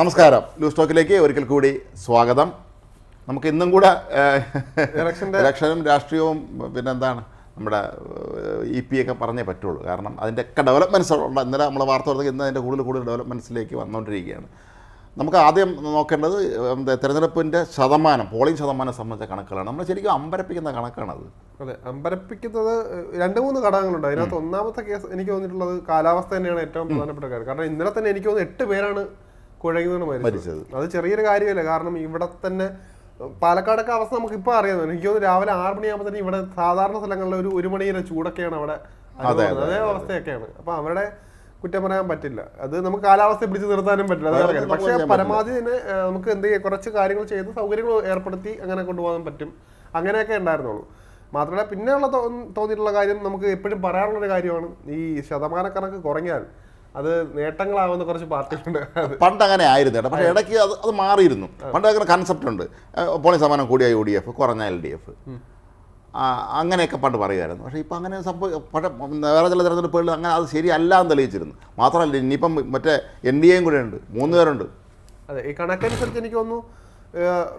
നമസ്കാരം. ലൂസ് ടോക്കിലേക്ക് ഒരിക്കൽ കൂടി സ്വാഗതം. നമുക്ക് ഇന്നും കൂടെ ഇലക്ഷനും രാഷ്ട്രീയവും പിന്നെ എന്താണ് നമ്മുടെ ഇ പി ഒക്കെ പറഞ്ഞേ പറ്റുള്ളൂ. കാരണം അതിന്റെ ഒക്കെ ഡെവലപ്മെന്റ്സ് ഉണ്ട് ഇന്നലെ നമ്മൾ വാർത്ത കൊടുത്തത് ഇന്ന് അതിന്റെ കൂടുതൽ കൂടുതൽ ഡെവലപ്മെന്റ്സിലേക്ക് വന്നുകൊണ്ടിരിക്കുകയാണ് നമുക്ക് ആദ്യം നോക്കേണ്ടത് എന്താ തെരഞ്ഞെടുപ്പിന്റെ ശതമാനം പോളിംഗ് ശതമാനം സംബന്ധിച്ച കണക്കുകളാണ്. നമ്മൾ ശരിക്കും അമ്പരപ്പിക്കുന്ന കണക്കാണത്. അതെ അമ്പരപ്പിക്കുന്നത് രണ്ട് മൂന്ന് ഘടകങ്ങളുണ്ട്. അതിനകത്ത് ഒന്നാമത്തെ കേസ് എനിക്ക് തോന്നിയിട്ടുള്ളത് കാലാവസ്ഥ തന്നെയാണ് ഏറ്റവും പ്രധാനപ്പെട്ട കാര്യം. കാരണം ഇന്നലെ തന്നെ എനിക്ക് തോന്നുന്നു എട്ട് പേരാണ് വീണ് മരിച്ചത്. അത് ചെറിയൊരു കാര്യമല്ല. കാരണം ഇവിടെ തന്നെ പാലക്കാടൊക്കെ അവസ്ഥ നമുക്ക് ഇപ്പൊ അറിയാം. എനിക്ക് തോന്നുന്നു രാവിലെ ആറ് മണിയാകുമ്പോൾ തന്നെ ഇവിടെ സാധാരണ സ്ഥലങ്ങളിൽ ഒരു ഒരു മണിയുടെ ചൂടൊക്കെയാണ് അവിടെ. അതേ അവസ്ഥയൊക്കെയാണ്. അപ്പൊ അവരുടെ കുറ്റം പറയാൻ പറ്റില്ല. അത് നമുക്ക് കാലാവസ്ഥയെ പിടിച്ചു നിർത്താനും പറ്റില്ല. പക്ഷേ പരമാവധി തന്നെ നമുക്ക് എന്ത് ചെയ്യാം? കുറച്ച് കാര്യങ്ങൾ ചെയ്ത് സൗകര്യങ്ങൾ ഏർപ്പെടുത്തി അങ്ങനെ കൊണ്ടുപോകാൻ പറ്റും. അങ്ങനെയൊക്കെ ഉണ്ടായിരുന്നുള്ളൂ. മാത്രമല്ല പിന്നെയുള്ള തോന്നിയിട്ടുള്ള കാര്യം നമുക്ക് എപ്പോഴും പറയാനുള്ള ഒരു കാര്യമാണ് ഈ ശതമാനക്കണക്ക് കുറഞ്ഞാൽ. അത് നേട്ടങ്ങളാവുന്ന കുറച്ച് പാർട്ടികളുണ്ട്. പണ്ട് അങ്ങനെ ആയിരുന്നു കേട്ടോ പക്ഷേ ഇടയ്ക്ക് അത് അത് മാറിയിരുന്നു. പണ്ട് അങ്ങനെ കൺസെപ്റ്റ് ഉണ്ട്. പോളിംഗ് ശതമാനം കൂടിയ യു ഡി എഫ് കുറഞ്ഞ എൽ ഡി എഫ് അങ്ങനെയൊക്കെ പണ്ട് പറയുമായിരുന്നു. പക്ഷേ ഇപ്പം അങ്ങനെ സംഭവം പക്ഷേ വേറെ ചില തിരഞ്ഞെടുപ്പുകളിൽ അങ്ങനെ അത് ശരിയല്ല എന്ന് തെളിയിച്ചിരുന്നു. മാത്രമല്ല ഇനിയിപ്പം മറ്റേ എൻ ഡി എയും കൂടെ ഉണ്ട്. മൂന്ന് പേരുണ്ട്. അതെ ഈ കണക്കനുസരിച്ച് എനിക്ക് തോന്നുന്നു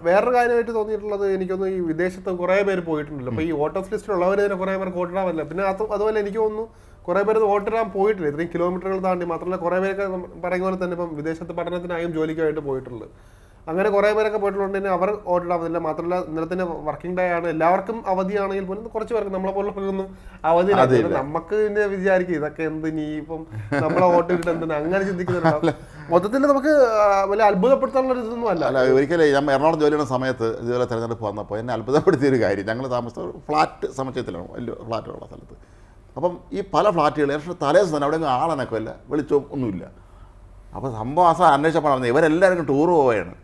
വേറൊരു കാര്യമായിട്ട് തോന്നിയിട്ടുള്ളത് എനിക്കൊന്നും ഈ വിദേശത്ത് കുറേ പേര് പോയിട്ടുണ്ടല്ലോ. അപ്പോൾ ഈ വോട്ടേഴ്സ് ലിസ്റ്റിലുള്ളവർ തന്നെ കുറേ പേർക്ക് വോട്ടിടാമല്ലോ പിന്നെ അത് അതുപോലെ എനിക്ക് തോന്നുന്നു കുറേ പേര് വോട്ടിടാൻ പോയിട്ടില്ല. ഇത്രയും കിലോമീറ്ററുകൾ താണ്ടി മാത്രമല്ല കുറേ പേരൊക്കെ പറയുന്ന പോലെ തന്നെ ഇപ്പം വിദേശത്ത് പഠനത്തിനായും ജോലിക്കായിട്ട് പോയിട്ടുള്ളത്. അങ്ങനെ കുറേ പേരൊക്കെ പോയിട്ടുള്ളത് തന്നെ അവർ വോട്ടിടാൻ പറ്റില്ല. മാത്രമല്ല ഇന്നലെ തന്നെ വർക്കിംഗ് ഡേ ആണ്. എല്ലാവർക്കും അവധിയാണെങ്കിൽ പോലും കുറച്ച് പേർക്ക് നമ്മളെ പോലുള്ളവർക്കൊന്നും അവധി നമുക്ക് പിന്നെ വിചാരിക്കും ഇതൊക്കെ എന്ത് നീ ഇപ്പം നമ്മളെ വോട്ട് ഇട്ടിട്ട് എന്തിനാ? അങ്ങനെ ചിന്തിക്കുന്നുണ്ടാവും മൊത്തത്തിൽ നമുക്ക് വലിയ അത്ഭുതപ്പെടുത്താനുള്ള ഒരു ഇതൊന്നും അല്ല. അല്ല ഒരിക്കലേ ഞാൻ എറണാകുളം ജോലി ചെയ്യുന്ന സമയത്ത് ഇതുപോലെ തിരഞ്ഞെടുപ്പ് വന്നപ്പോൾ എന്നെ അത്ഭുതപ്പെടുത്തിയ ഒരു കാര്യം. ഞങ്ങൾ താമസിച്ച ഫ്ലാറ്റ് സമുച്ചയത്തിലാണ് വലിയ ഫ്ലാറ്റുള്ള സ്ഥലത്ത്. അപ്പം ഈ പല ഫ്ലാറ്റുകൾ ഇലക്ഷൻ തലേ ദിവസം തന്നെ അവിടെ ആളനക്കമില്ല വെളിച്ചവും ഒന്നുമില്ല. അപ്പോൾ സംഭവം ആസാ അന്വേഷിച്ചപ്പോൾ നടന്നത് ഇവരെല്ലാവരും ടൂർ പോവുകയാണ്.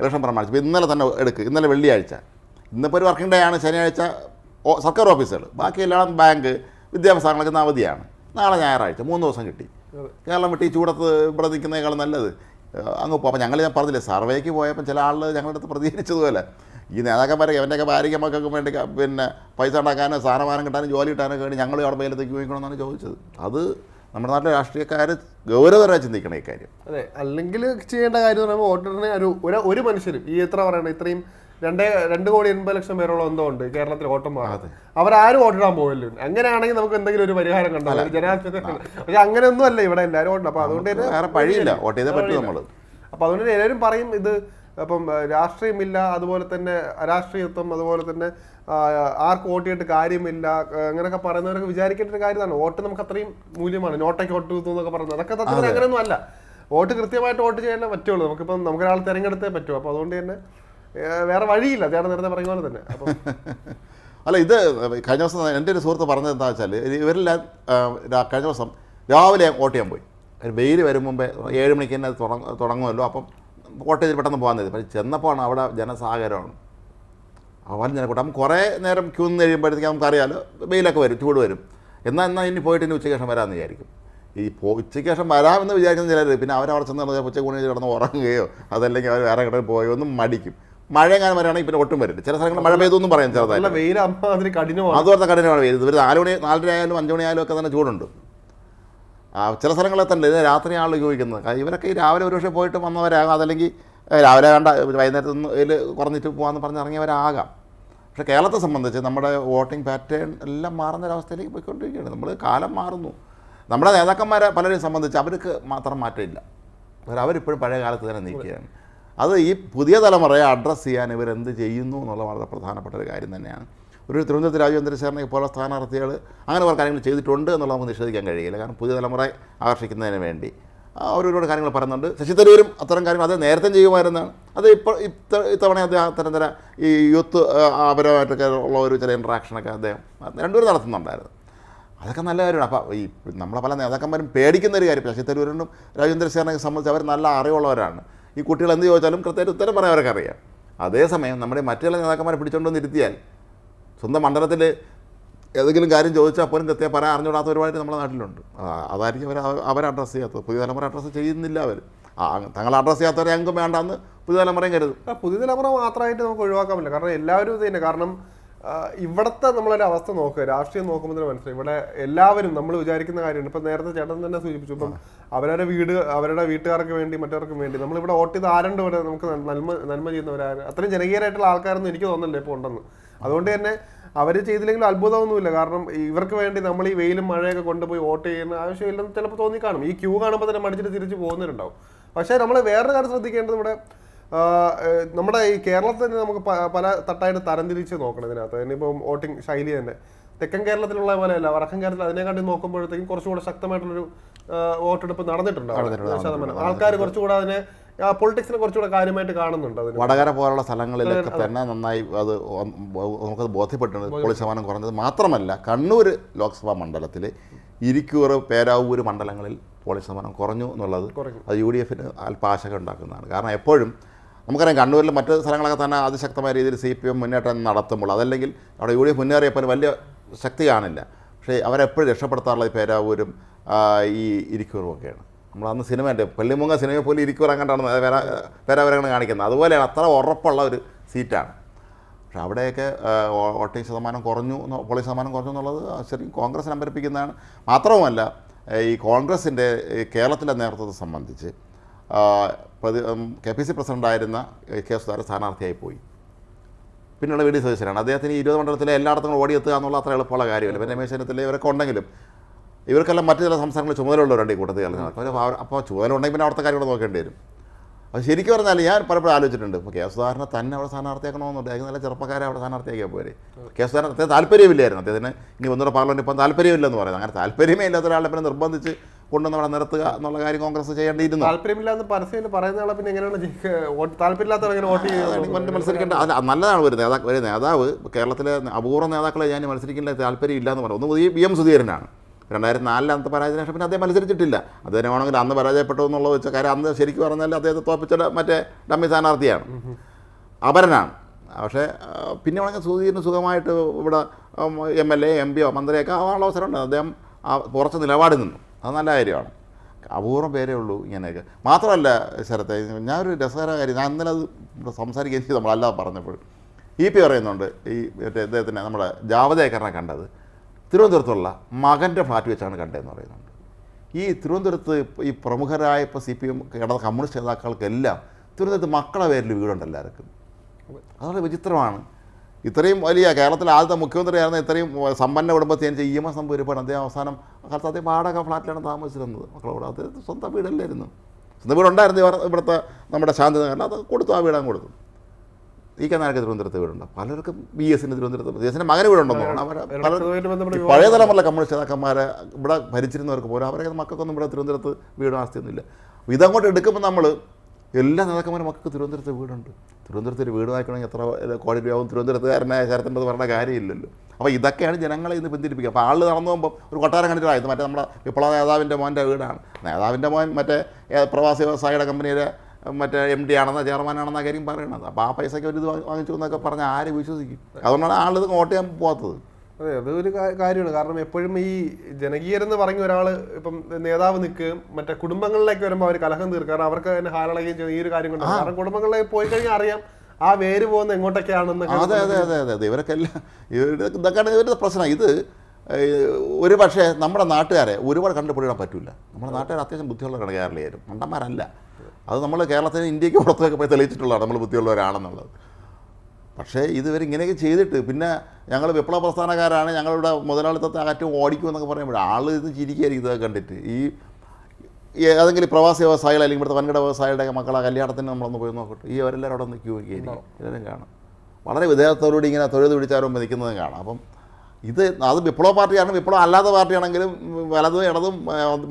ഇലക്ഷൻ പ്രമാണിച്ച്. ഇപ്പോൾ ഇന്നലെ തന്നെ എടുക്കുക ഇന്നലെ വെള്ളിയാഴ്ച. ഇന്നിപ്പോൾ ഒരു വർക്കിംഗ് ഡേ ആണ് ശനിയാഴ്ച സർക്കാർ ഓഫീസുകൾ. ബാക്കി എല്ലാം ബാങ്ക് വിദ്യാഭ്യാസങ്ങളൊക്കെ അവധിയാണ്. നാളെ ഞായറാഴ്ച മൂന്ന് ദിവസം കിട്ടി. കേരളം വിട്ട് ഈ ചൂടത്ത് ഇവിടെ നിൽക്കുന്നതിനേക്കാളും നല്ലത്. അങ്ങ് പോകും അപ്പോൾ ഞങ്ങൾ ഞാൻ പറഞ്ഞില്ലേ സർവേക്ക് പോയപ്പോൾ ചില ആളുകൾ ഞങ്ങളുടെ അടുത്ത് പ്രതികരിച്ചതുപോലെ. ഈ നേതാക്കന്മാരെ അവന്റെയൊക്കെ ഭാര്യയ്ക്ക് മക്കൾക്ക് വേണ്ടി പിന്നെ പൈസ ഉണ്ടാക്കാനോ സ്ഥാനമാനം കിട്ടാനും ജോലി കിട്ടാനൊക്കെ വേണ്ടി ഞങ്ങൾ അവിടെ മേലത്തേക്ക് ഉപയോഗിക്കണമെന്നാണ് ചോദിച്ചത്. അത് നമ്മുടെ നാട്ടിലെ രാഷ്ട്രീയക്കാർ ഗൗരവതരമായി ചിന്തിക്കണം ഈ കാര്യം. അതെ അല്ലെങ്കിൽ ചെയ്യേണ്ട കാര്യം എന്ന് പറയുമ്പോൾ വോട്ടറിനെ ഒരു ഒരു- മനുഷ്യരും ഈ എത്ര പറയണം ഇത്രയും രണ്ടേ രണ്ട് കോടി എൺപത് ലക്ഷം പേരോളം എന്തോ ഉണ്ട് കേരളത്തിൽ വോട്ടർമാർ. അവരാരും വോട്ടിടാൻ പോകല്ലോ അങ്ങനെയാണെങ്കിൽ നമുക്ക് എന്തെങ്കിലും ഒരു പരിഹാരം കണ്ടാലും? ജനാധിപത്യ പക്ഷെ അങ്ങനെയൊന്നും അല്ല ഇവിടെ എല്ലാവരും വോട്ടുണ്ട് അപ്പൊ അതുകൊണ്ട് തന്നെ വേറെ പഴിയില്ല. വോട്ട് ചെയ്തേ പറ്റും നമ്മൾ അപ്പൊ അതുകൊണ്ട് എല്ലാവരും പറയും ഇത് അപ്പം രാഷ്ട്രീയമില്ല അതുപോലെ തന്നെ അരാഷ്ട്രീയത്വം അതുപോലെ തന്നെ ആർക്ക് വോട്ട് ചെയ്തിട്ട് കാര്യമില്ല അങ്ങനെയൊക്കെ പറയുന്നവരൊക്കെ വിചാരിക്കേണ്ട ഒരു കാര്യമാണ്. വോട്ട് നമുക്ക് അത്രയും മൂല്യമാണ്. നോട്ടയ്ക്ക് വോട്ട് കിട്ടും എന്നൊക്കെ പറയുന്നത്. അതൊക്കെ തത്വത്തിൽ അങ്ങനെയൊന്നും അല്ല വോട്ട് കൃത്യമായിട്ട് വോട്ട് ചെയ്യാനേ പറ്റുള്ളൂ. നമുക്കിപ്പം നമുക്കൊരാൾ തിരഞ്ഞെടുത്തേ പറ്റൂ. അപ്പോൾ അതുകൊണ്ട് തന്നെ വേറെ വഴിയില്ല. അതാണ് നേരത്തെ പറയുന്ന പോലെ തന്നെ. അപ്പം അല്ല ഇത് കഴിഞ്ഞ ദിവസം എന്റെ ഒരു സുഹൃത്ത് പറഞ്ഞത് എന്താ വെച്ചാൽ ഇവരെല്ലാം കഴിഞ്ഞ ദിവസം രാവിലെ വോട്ട് ചെയ്യാൻ പോയി. വെയിൽ വരും മുമ്പേ ഏഴ് മണിക്ക് തന്നെ തുടങ്ങുമല്ലോ. അപ്പം ചെയ്ത് പെട്ടെന്ന് പോകാൻ തരും. പക്ഷേ ചെന്നപ്പോഴാണ് അവിടെ ജനസാഗരമാണ്. അവൻ ജനക്കൂട്ടം കുറേ നേരം ക്യൂ നിന്ന് കഴിയുമ്പോഴത്തേക്ക് നമുക്കറിയാലോ വെയിലൊക്കെ വരും ചൂട് വരും. എന്നാൽ എന്നാൽ ഇനി പോയിട്ട് ഇനി ഉച്ചയ്ക്ക് ശേഷം വരാമെന്ന് വിചാരിക്കും. ഈ പോ ഉച്ചയ്ക്ക് ശേഷം വരാമെന്ന് വിചാരിക്കുന്ന ചിലർ പിന്നെ അവരവിടെ ചെന്ന് പറഞ്ഞാൽ ഉച്ചയ്ക്ക് ഊണിൽ കിടന്ന് ഉറങ്ങുകയോ അതല്ലെങ്കിൽ അവർ വേറെ കിടന്ന് പോയോ ഒന്നും മടിക്കും. മഴ എങ്ങാനും വരാണെങ്കിൽ പിന്നെ ഒട്ടും വരില്ല. ചില സ്ഥലങ്ങളിൽ മഴ പെയ്തൊന്നും പറയാം ചെറുതായി അതുപോലത്തെ കഠിനമാണ് വെയിൽ. ഇവർ നാല് മണി നാലര ആയാലും അഞ്ച് മണി ആയാലും ഒക്കെ തന്നെ ചൂടുണ്ട്. ചില സ്ഥലങ്ങളിൽ തന്നെ ഇത് രാത്രി ആളുകൾ കാരണം ഇവരൊക്കെ ഈ രാവിലെ ഒരു പക്ഷേ പോയിട്ട് വന്നവരാകാം. അതല്ലെങ്കിൽ രാവിലെ വേണ്ട വൈകുന്നേരത്ത് ഇതിൽ കുറഞ്ഞിട്ട് പോകാമെന്ന് പറഞ്ഞ് ഇറങ്ങിയവരാകാം. പക്ഷേ കേരളത്തെ സംബന്ധിച്ച് നമ്മുടെ വോട്ടിംഗ് പാറ്റേൺ എല്ലാം മാറുന്ന ഒരവസ്ഥയിലേക്ക് പോയിക്കൊണ്ടിരിക്കുകയാണ്. നമ്മൾ കാലം മാറുന്നു. നമ്മുടെ നേതാക്കന്മാരെ പലരെയും സംബന്ധിച്ച് അവർക്ക് മാത്രം മാറ്റമില്ല. അവരിപ്പോഴും പഴയ കാലത്ത് തന്നെ നിൽക്കുകയാണ്. അത് ഈ പുതിയ തലമുറയെ അഡ്രസ്സ് ചെയ്യാൻ ഇവരെന്ത് ചെയ്യുന്നു എന്നുള്ള വളരെ പ്രധാനപ്പെട്ട ഒരു കാര്യം തന്നെയാണ്. ഒരു തിരുവനന്തപുരത്ത് രാജേന്ദ്രശേഖരനെ പോലെ സ്ഥാനാർത്ഥികൾ അങ്ങനെ കുറേ കാര്യങ്ങൾ ചെയ്തിട്ടുണ്ട് എന്നുള്ളത് നമുക്ക് നിഷേധിക്കാൻ കഴിയില്ല. കാരണം പുതിയ തലമുറയെ ആകർഷിക്കുന്നതിന് വേണ്ടി. അവരോട് അവർ കാര്യങ്ങൾ പറയുന്നുണ്ട് ശശി തരൂരും അത്തരം കാര്യങ്ങൾ അത് നേരത്തെ ചെയ്യുമായിരുന്നാണ്. അത് ഇപ്പോൾ ഇത്ത ഇത്തവണ അദ്ദേഹം അത്തരം തരം ഈ യൂത്ത് അപരമായിട്ടൊക്കെ ഉള്ള ഒരു ചില ഇൻട്രാക്ഷനൊക്കെ അദ്ദേഹം രണ്ടുപേരും നടത്തുന്നുണ്ടായിരുന്നു. അതൊക്കെ നല്ല കാര്യമാണ്. അപ്പോൾ ഈ നമ്മളെ പല നേതാക്കന്മാരും പേടിക്കുന്ന ഒരു കാര്യം. ശശി തരൂരിനും സേനയെ സംബന്ധിച്ച് അവർ നല്ല അറിവുള്ളവരാണ്. ഈ കുട്ടികൾ എന്ത് ചോദിച്ചാലും കൃത്യമായിട്ട് ഉത്തരം പറയാൻ അവർക്ക് അറിയാം. അതേസമയം നമ്മുടെ മറ്റുള്ള നേതാക്കന്മാരെ പിടിച്ചുകൊണ്ടൊന്ന് ഇരുത്തിയാൽ സ്വന്തം മണ്ഡലത്തിൽ ഏതെങ്കിലും കാര്യം ചോദിച്ചാൽ പോലും കൃത്യം പറയാൻ അറിഞ്ഞുകൂടാത്ത ഒരുപാട് നമ്മുടെ നാട്ടിലുണ്ട് അതായിരിക്കും അവർ അവർ അഡ്രസ്സ് ചെയ്യാത്തത്. പുതിയ തലമുറ അഡ്രസ്സ് ചെയ്യുന്നില്ല അവർ തങ്ങൾ അഡ്രസ്സ് ചെയ്യാത്തവരെ ഞങ്ങൾക്ക് വേണ്ടാന്ന് പുതിയ തലമുറയും കരുതും. പുതിയ തലമുറ മാത്രമായിട്ട് നമുക്ക് ഒഴിവാക്കാൻ പറ്റില്ല. കാരണം എല്ലാവരും ഇത് തന്നെ. കാരണം ഇവിടുത്തെ നമ്മളൊരു അവസ്ഥ നോക്കുക. രാഷ്ട്രീയം നോക്കുമ്പോൾ തന്നെ മനസ്സിലായി. ഇവിടെ എല്ലാവരും നമ്മൾ വിചാരിക്കുന്ന കാര്യമുണ്ട്. ഇപ്പം നേരത്തെ ചേട്ടൻ തന്നെ സൂചിപ്പിച്ചു. ഇപ്പം അവരുടെ വീട് അവരുടെ വീട്ടുകാർക്ക് വേണ്ടി മറ്റവർക്കും വേണ്ടി നമ്മളിവിടെ വോട്ട് ചെയ്ത് ആരുണ്ട് ഇവിടെ നമുക്ക് നന്മ നന്മ ചെയ്യുന്നവരാരും? അത്രയും ജനകീയരായിട്ടുള്ള ആൾക്കാരൊന്നും എനിക്ക് തോന്നുന്നില്ല ഇപ്പോൾ ഉണ്ടെന്ന്. അതുകൊണ്ട് തന്നെ അവർ ചെയ്തില്ലെങ്കിലും അത്ഭുതമൊന്നുമില്ല. കാരണം ഇവർക്ക് വേണ്ടി നമ്മൾ ഈ വെയിലും മഴയൊക്കെ കൊണ്ടുപോയി വോട്ട് ചെയ്യുന്ന ആവശ്യമില്ലെന്ന് ചിലപ്പോൾ തോന്നി കാണും. ഈ ക്യൂ കാണുമ്പോൾ തന്നെ മടിച്ചിട്ട് തിരിച്ച് പോകുന്നവരുണ്ടാവും. പക്ഷേ നമ്മൾ വേറൊരു കാര്യം ശ്രദ്ധിക്കേണ്ടത് ഇവിടെ നമ്മുടെ ഈ കേരളത്തിൽ തന്നെ നമുക്ക് പല തട്ടായിട്ട് തരംതിരിച്ച് നോക്കണം ഇതിനകത്ത്. ഇനിയിപ്പം വോട്ടിംഗ് ശൈലി തന്നെ. തെക്കൻ കേരളത്തിലുള്ള പോലെയല്ല. വടക്കൻ കേരളത്തിൽ അതിനെക്കാട്ടി നോക്കുമ്പോഴത്തേക്കും കുറച്ചുകൂടെ ശക്തമായിട്ടുള്ളൊരു വോട്ടെടുപ്പ്. നടന്നിട്ടുണ്ട്, ശതമാനം. ആൾക്കാർ കുറച്ചുകൂടെ അതിനെ പൊളിറ്റിക്സിനെ കുറച്ചുകൂടെ കാര്യമായിട്ട് കാണുന്നുണ്ട് വടകര പോലുള്ള സ്ഥലങ്ങളിലൊക്കെ തന്നെ നന്നായി അത് നമുക്കത് ബോധ്യപ്പെട്ടുണ്ട് പോളി ശതമാനം കുറഞ്ഞത് മാത്രമല്ല കണ്ണൂർ ലോക്സഭാ മണ്ഡലത്തിൽ ഇരിക്കൂർ പേരാവൂർ മണ്ഡലങ്ങളിൽ പോളി ശതമാനം കുറഞ്ഞു എന്നുള്ളത് അത് യു ഡി എഫിന് അല്പാശക ഉണ്ടാക്കുന്നതാണ്. കാരണം എപ്പോഴും നമുക്കറിയാം കണ്ണൂരിലെ മറ്റ് സ്ഥലങ്ങളൊക്കെ തന്നെ അതിശക്തമായ രീതിയിൽ സി പി എം മുന്നേറ്റം നടത്തുമ്പോൾ അതല്ലെങ്കിൽ അവിടെ യു ഡി എഫ് മുന്നേറിയപ്പോൾ വലിയ ശക്തി കാണില്ല. പക്ഷേ അവരെപ്പോഴും രക്ഷപ്പെടുത്താറുള്ളത് പേരാവൂരും ഈ ഇരിക്കൂറും ഒക്കെയാണ് നമ്മൾ അന്ന് സിനിമയുണ്ട് പള്ളിമുങ്ങ സിനിമയെ പോലും വേറെ വേറെ വരങ്ങൾ കാണിക്കുന്നത്. അതുപോലെയാണ് അത്ര ഉറപ്പുള്ള ഒരു സീറ്റാണ്. പക്ഷെ അവിടെയൊക്കെ വോട്ടിംഗ് ശതമാനം കുറഞ്ഞു പോളിംഗ് ശതമാനം കുറഞ്ഞു എന്നുള്ളത് ശരിക്കും കോൺഗ്രസ് നമ്പരിപ്പിക്കുന്നതാണ് മാത്രവുമല്ല ഈ കോൺഗ്രസിന്റെ കേരളത്തിലെ നേതൃത്വത്തെ സംബന്ധിച്ച് പ്രതി കെ പി സി പ്രസിഡന്റായിരുന്ന കെ സുധാകരൻ സ്ഥാനാർത്ഥിയായി പോയി. പിന്നെയുള്ള വി ഡി അദ്ദേഹത്തിന് ഇരുപത് മണ്ഡലത്തിലെ എല്ലായിടത്തും ഓടിയെത്തുക എന്നുള്ള അത്ര എളുപ്പമുള്ള കാര്യമല്ല. പിന്നെ രമേശ് ചെന്നിത്തല ഇവരൊക്കെ ഉണ്ടെങ്കിലും ഇവർക്കെല്ലാം മറ്റു ചില സംസ്ഥാനങ്ങളിൽ ചുമതലയുള്ളവരുണ്ട് ഈ കൂട്ടത്തിൽ അപ്പോൾ അപ്പോൾ ചുമതല ഉണ്ടെങ്കിൽ പിന്നെ അവിടുത്തെ കാര്യങ്ങൾ നോക്കേണ്ടി വരും. അപ്പോൾ ശരിക്കും പറഞ്ഞാൽ ഞാൻ പലപ്പോഴും ആലോചിച്ചിട്ടുണ്ട് ഇപ്പോൾ കെ സുധാകരനെ തന്നെ അവിടെ സ്ഥാനാർത്ഥിയാക്കണമെന്നുണ്ട്. അതിന് നല്ല ചെറുപ്പക്കാരെ അവിടെ സ്ഥാനാർത്ഥിയാക്കിയാൽ പോരെ. കെ സുധാകരൻ അദ്ദേഹം താല്പര്യമില്ലായിരുന്നു. അദ്ദേഹത്തിന് ഇനി ഒന്നുകൂടെ പാർലമെന്റ് ഇപ്പം താല്പര്യമില്ലെന്ന് പറയുന്നത്. അങ്ങനെ താല്പര്യമേ ഇല്ലാത്ത ഒരാളെ പിന്നെ നിർബന്ധിച്ച് കൊണ്ടുവന്ന് അവിടെ നിർത്തുക എന്നുള്ള കാര്യം കോൺഗ്രസ് ചെയ്യേണ്ടിയിരുന്നു. താല്പര്യമില്ലാന്ന് പരസ്യം പറയുന്ന ആളെ പിന്നെ എങ്ങനെയാണ് താല്പര്യമില്ലാത്തവർ വോട്ട് ചെയ്യുന്നത് മത്സരിക്കേണ്ട അത് നല്ലതാണ് ഒരു നേതാ ഒരു നേതാവ് കേരളത്തിലെ അപൂർവ നേതാക്കളെ ഞാൻ മത്സരിക്കേണ്ട താല്പര്യം ഇല്ല എന്ന് പറഞ്ഞു ഒന്ന് ഈ വി എം സുധീരനാണ്. രണ്ടായിരത്തി നാലിൽ അന്നത്തെ പരാജയത്തിന് ശേഷം പിന്നെ അദ്ദേഹം മത്സരിച്ചിട്ടില്ല. അദ്ദേഹം വേണമെങ്കിൽ അന്ന് പരാജയപ്പെട്ടു എന്നുള്ളത് വെച്ച കാര്യം അന്ന് ശരിക്കും പറഞ്ഞാൽ അദ്ദേഹത്തെ തോപ്പിച്ച മറ്റേ ഡമ്മി സ്ഥാനാർത്ഥിയാണ്. അപരനാണ്. പക്ഷേ പിന്നെ വേണമെങ്കിൽ സുധീരിന് സുഖമായിട്ട് ഇവിടെ എം എൽ എ എം പിയോ മന്ത്രിയൊക്കെ ആവാനുള്ള അവസരമുണ്ട്. അദ്ദേഹം ആ കുറച്ച് നിലപാടിൽ നിന്നു. അത് നല്ല കാര്യമാണ്. അപൂർവം പേരേ ഉള്ളൂ ഇങ്ങനെയൊക്കെ. മാത്രമല്ല ശരത്തെ ഞാനൊരു രസകര കാര്യം. ഞാൻ ഇന്നലെ അത് സംസാരിക്കുകയും ചെയ്തു നമ്മളല്ലാതെ പറഞ്ഞപ്പോൾ. ഇ പി പറയുന്നുണ്ട് ഈ മറ്റേ ഇദ്ദേഹത്തിനെ നമ്മുടെ ജാവദേക്കറിനെ കണ്ടത്. തിരുവനന്തപുരത്തുള്ള മകന്റെ ഫ്ലാറ്റ് വെച്ചാണ് കണ്ടതെന്ന് പറയുന്നുണ്ട്. ഈ തിരുവനന്തപുരത്ത് ഈ പ്രമുഖരായ ഇപ്പോൾ സി പി എം ഇടത് കമ്മ്യൂണിസ്റ്റ് നേതാക്കൾക്കെല്ലാം തിരുവനന്തപുരത്ത് മക്കളെ പേരിൽ വീടുണ്ട് എല്ലാവർക്കും. അതൊരു വിചിത്രമാണ്. ഇത്രയും വലിയ കേരളത്തിലെ ആദ്യത്തെ മുഖ്യമന്ത്രിയായിരുന്ന ഇത്രയും സമ്പന്ന കുടുംബത്തിൽ എനിക്ക് ഇ എം എസ് നമ്പൂരിപ്പാണ് അദ്ദേഹം അവസാനം കാലത്ത് അദ്ദേഹം വാടക ഫ്ലാറ്റിലാണ് താമസിച്ചിരുന്നത്. മക്കളോട് അദ്ദേഹത്തിന് സ്വന്തം വീടല്ലായിരുന്നു. സ്വന്തം വീടുണ്ടായിരുന്നു ഇവിടുത്തെ നമ്മുടെ ശാന്തി നഗറിൽ. അത് കൊടുത്തു ആ വീടാണ് കൊടുത്തു. ഈ കനാലൊക്കെ തിരുവനന്തപുരത്ത് വീടുണ്ട്? പലർക്കും ബി എസിന് തിരുവനന്തപുരത്ത് ബി എസിന് മകന് വീടുണ്ടെന്ന് ഈ പഴയ തലമുറയിലെ കമ്മ്യൂണിസ്റ്റ് നേതാക്കന്മാരെ ഇവിടെ ഭരിച്ചിരുന്നവർക്ക് പോലും അവരൊക്കെ മക്കൾക്കൊന്നും ഇവിടെ തിരുവനന്തപുരത്ത് വീടും ആസ്തിയൊന്നുമില്ല. ഇതങ്ങോട്ട് എടുക്കുമ്പോൾ നമ്മൾ എല്ലാ നേതാക്കന്മാരും മക്കൾക്ക് തിരുവനന്തപുരത്ത് വീടുണ്ട്. തിരുവനന്തപുരത്ത് ഒരു വീട് വായിക്കണമെങ്കിൽ എത്ര കോടി രൂപയാവും തിരുവനന്തപുരത്തുകാരനായ ശരത്തിന്റെ പറഞ്ഞ കാര്യമില്ലല്ലോ. അപ്പോൾ ഇതൊക്കെയാണ് ജനങ്ങളെ ഇന്ന് പിന്തിരിപ്പിക്കുക. അപ്പോൾ ആൾ നടന്നു പോകുമ്പോൾ ഒരു കൊട്ടാരം കണ്ടിട്ട് ഇത് മറ്റേ നമ്മുടെ വിപ്ലവ നേതാവിന്റെ മോന്റെ വീടാണ്. നേതാവിന്റെ മോൻ മറ്റേ പ്രവാസി വ്യവസായിയുടെ കമ്പനിയിലെ മറ്റേ എം ഡി ആണെന്നോ ചെയർമാനാണെന്നോ കാര്യം പറയണത്. അപ്പോൾ ആ പൈസയ്ക്ക് ഒരു ഇത് വാങ്ങി- വാങ്ങിച്ചു എന്നൊക്കെ പറഞ്ഞാൽ ആര് വിശ്വസിക്കും? അതുകൊണ്ടാണ് ആളിത് വോട്ട് ചെയ്യാൻ പോകാത്തത് അതെ അതൊരു കാര്യമാണ്. കാരണം എപ്പോഴും ഈ ജനകീയരെന്ന് പറഞ്ഞ ഒരാൾ ഇപ്പം നേതാവ് നിൽക്കുകയും മറ്റേ കുടുംബങ്ങളിലേക്ക് വരുമ്പോൾ അവർ കലഹം തീർക്കുക കാരണം അവർക്ക് തന്നെ ഹാരളകയും ചെയ്യുന്ന ഈ ഒരു കാര്യം കൊണ്ട് കാരണം കുടുംബങ്ങളിലേക്ക് പോയി കഴിഞ്ഞാൽ അറിയാം ആ വേര് പോകുന്ന എങ്ങോട്ടൊക്കെയാണെന്ന് അതെ അതെ അതെ അതെ ഇവരൊക്കെ എല്ലാം ഇവർ ഇതൊക്കെയാണ് ഇവരുടെ പ്രശ്നം. ഇത് ഒരു പക്ഷേ നമ്മുടെ നാട്ടുകാരെ ഒരുപാട് കണ്ടുപിടിക്കാൻ പറ്റില്ല നമ്മുടെ നാട്ടുകാർ അത്യാവശ്യം ബുദ്ധിയുള്ളവരാണ് കേരളീയരും. മണ്ടന്മാരല്ല. അത് നമ്മൾ കേരളത്തിന് ഇന്ത്യയ്ക്ക് പുറത്തൊക്കെ പോയി തെളിയിച്ചിട്ടുള്ളതാണ് നമ്മൾ ബുദ്ധിയുള്ളവരാണെന്നുള്ളത്. പക്ഷേ ഇതുവരെ ഇങ്ങനെയൊക്കെ ചെയ്തിട്ട് പിന്നെ ഞങ്ങൾ വിപ്ലവ പ്രസ്ഥാനക്കാരാണ് ഞങ്ങളിവിടെ മുതലാളിത്തത്തെ അകറ്റും ഓടിക്കും എന്നൊക്കെ പറയുമ്പോൾ ആൾ ഇത് ചിരിക്കുകയായിരിക്കും ഇതൊക്കെ കണ്ടിട്ട്. ഈ അതെങ്കിലും ഏതെങ്കിലും പ്രവാസി വ്യവസായികൾ അല്ലെങ്കിൽ ഇവിടുത്തെ വൻകിട വ്യവസായികളുടെ മക്കളെ കല്യാണത്തിന് നമ്മളൊന്ന് പോയി നോക്കട്ടെ. ഈ അവരെല്ലാവരും അവിടെ നിൽക്കുകയായിരിക്കും ഇതെല്ലാം എല്ലാവരും കാണാം. വളരെ വിദേഹത്തോടുകൂടി ഇങ്ങനെ തൊഴുത് പിടിച്ചാലും നിൽക്കുന്നതും കാണാം. അപ്പം ഇത് അത് വിപ്ലവ പാർട്ടിയാണ്. വിപ്ലവം അല്ലാത്ത പാർട്ടിയാണെങ്കിലും വലതും ഇടതും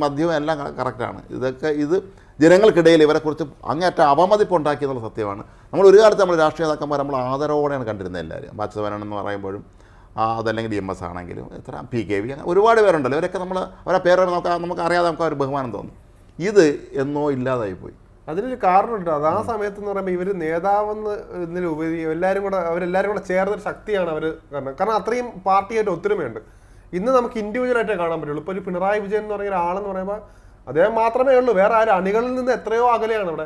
മദ്യവും എല്ലാം കറക്റ്റാണ്. ഇതൊക്കെ ഇത് ജനങ്ങൾക്കിടയിൽ ഇവരെക്കുറിച്ച് അങ്ങേറ്റ അവമതിപ്പ് ഉണ്ടാക്കി എന്നുള്ള സത്യമാണ്. നമ്മൾ ഒരു കാലത്ത് നമ്മൾ രാഷ്ട്രീയ നേതാക്കന്മാർ നമ്മൾ ആദരവോടെയാണ് കണ്ടിരുന്നത് എല്ലാവരും. എന്ന് പറയുമ്പോഴും അതല്ലെങ്കിൽ ഡി എം എസ് ആണെങ്കിലും എത്ര പി കെ വി അങ്ങനെ ഒരുപാട് പേരുണ്ടല്ലോ. ഇവരൊക്കെ നമ്മൾ അവരെ പേര് നമുക്ക് നമുക്ക് അറിയാതെ നമുക്ക് ഒരു ബഹുമാനം തോന്നും. ഇത് എന്നോ ഇല്ലാതായി പോയി അതിനൊരു കാരണമുണ്ട്. അത് ആ സമയത്ത് എന്ന് പറയുമ്പോൾ ഇവർ നേതാവെന്ന് ഇതിലുപരി എല്ലാവരും കൂടെ അവരെല്ലാവരും കൂടെ ചേർന്നൊരു ശക്തിയാണ് അവർ കാരണം കാരണം അത്രയും പാർട്ടിയായിട്ട് ഒത്തൊരുമയുണ്ട്. ഇന്ന് നമുക്ക് ഇൻഡിവിജ്വലായിട്ടേ കാണാൻ പറ്റുള്ളൂ. ഇപ്പോൾ ഒരു പിണറായി വിജയൻ എന്ന് പറയുന്ന ആളെന്ന് പറയുമ്പോൾ അദ്ദേഹം മാത്രമേ ഉള്ളൂ. വേറെ ആരും അണികളിൽ നിന്ന് എത്രയോ അകലെയാണ് ഇവിടെ.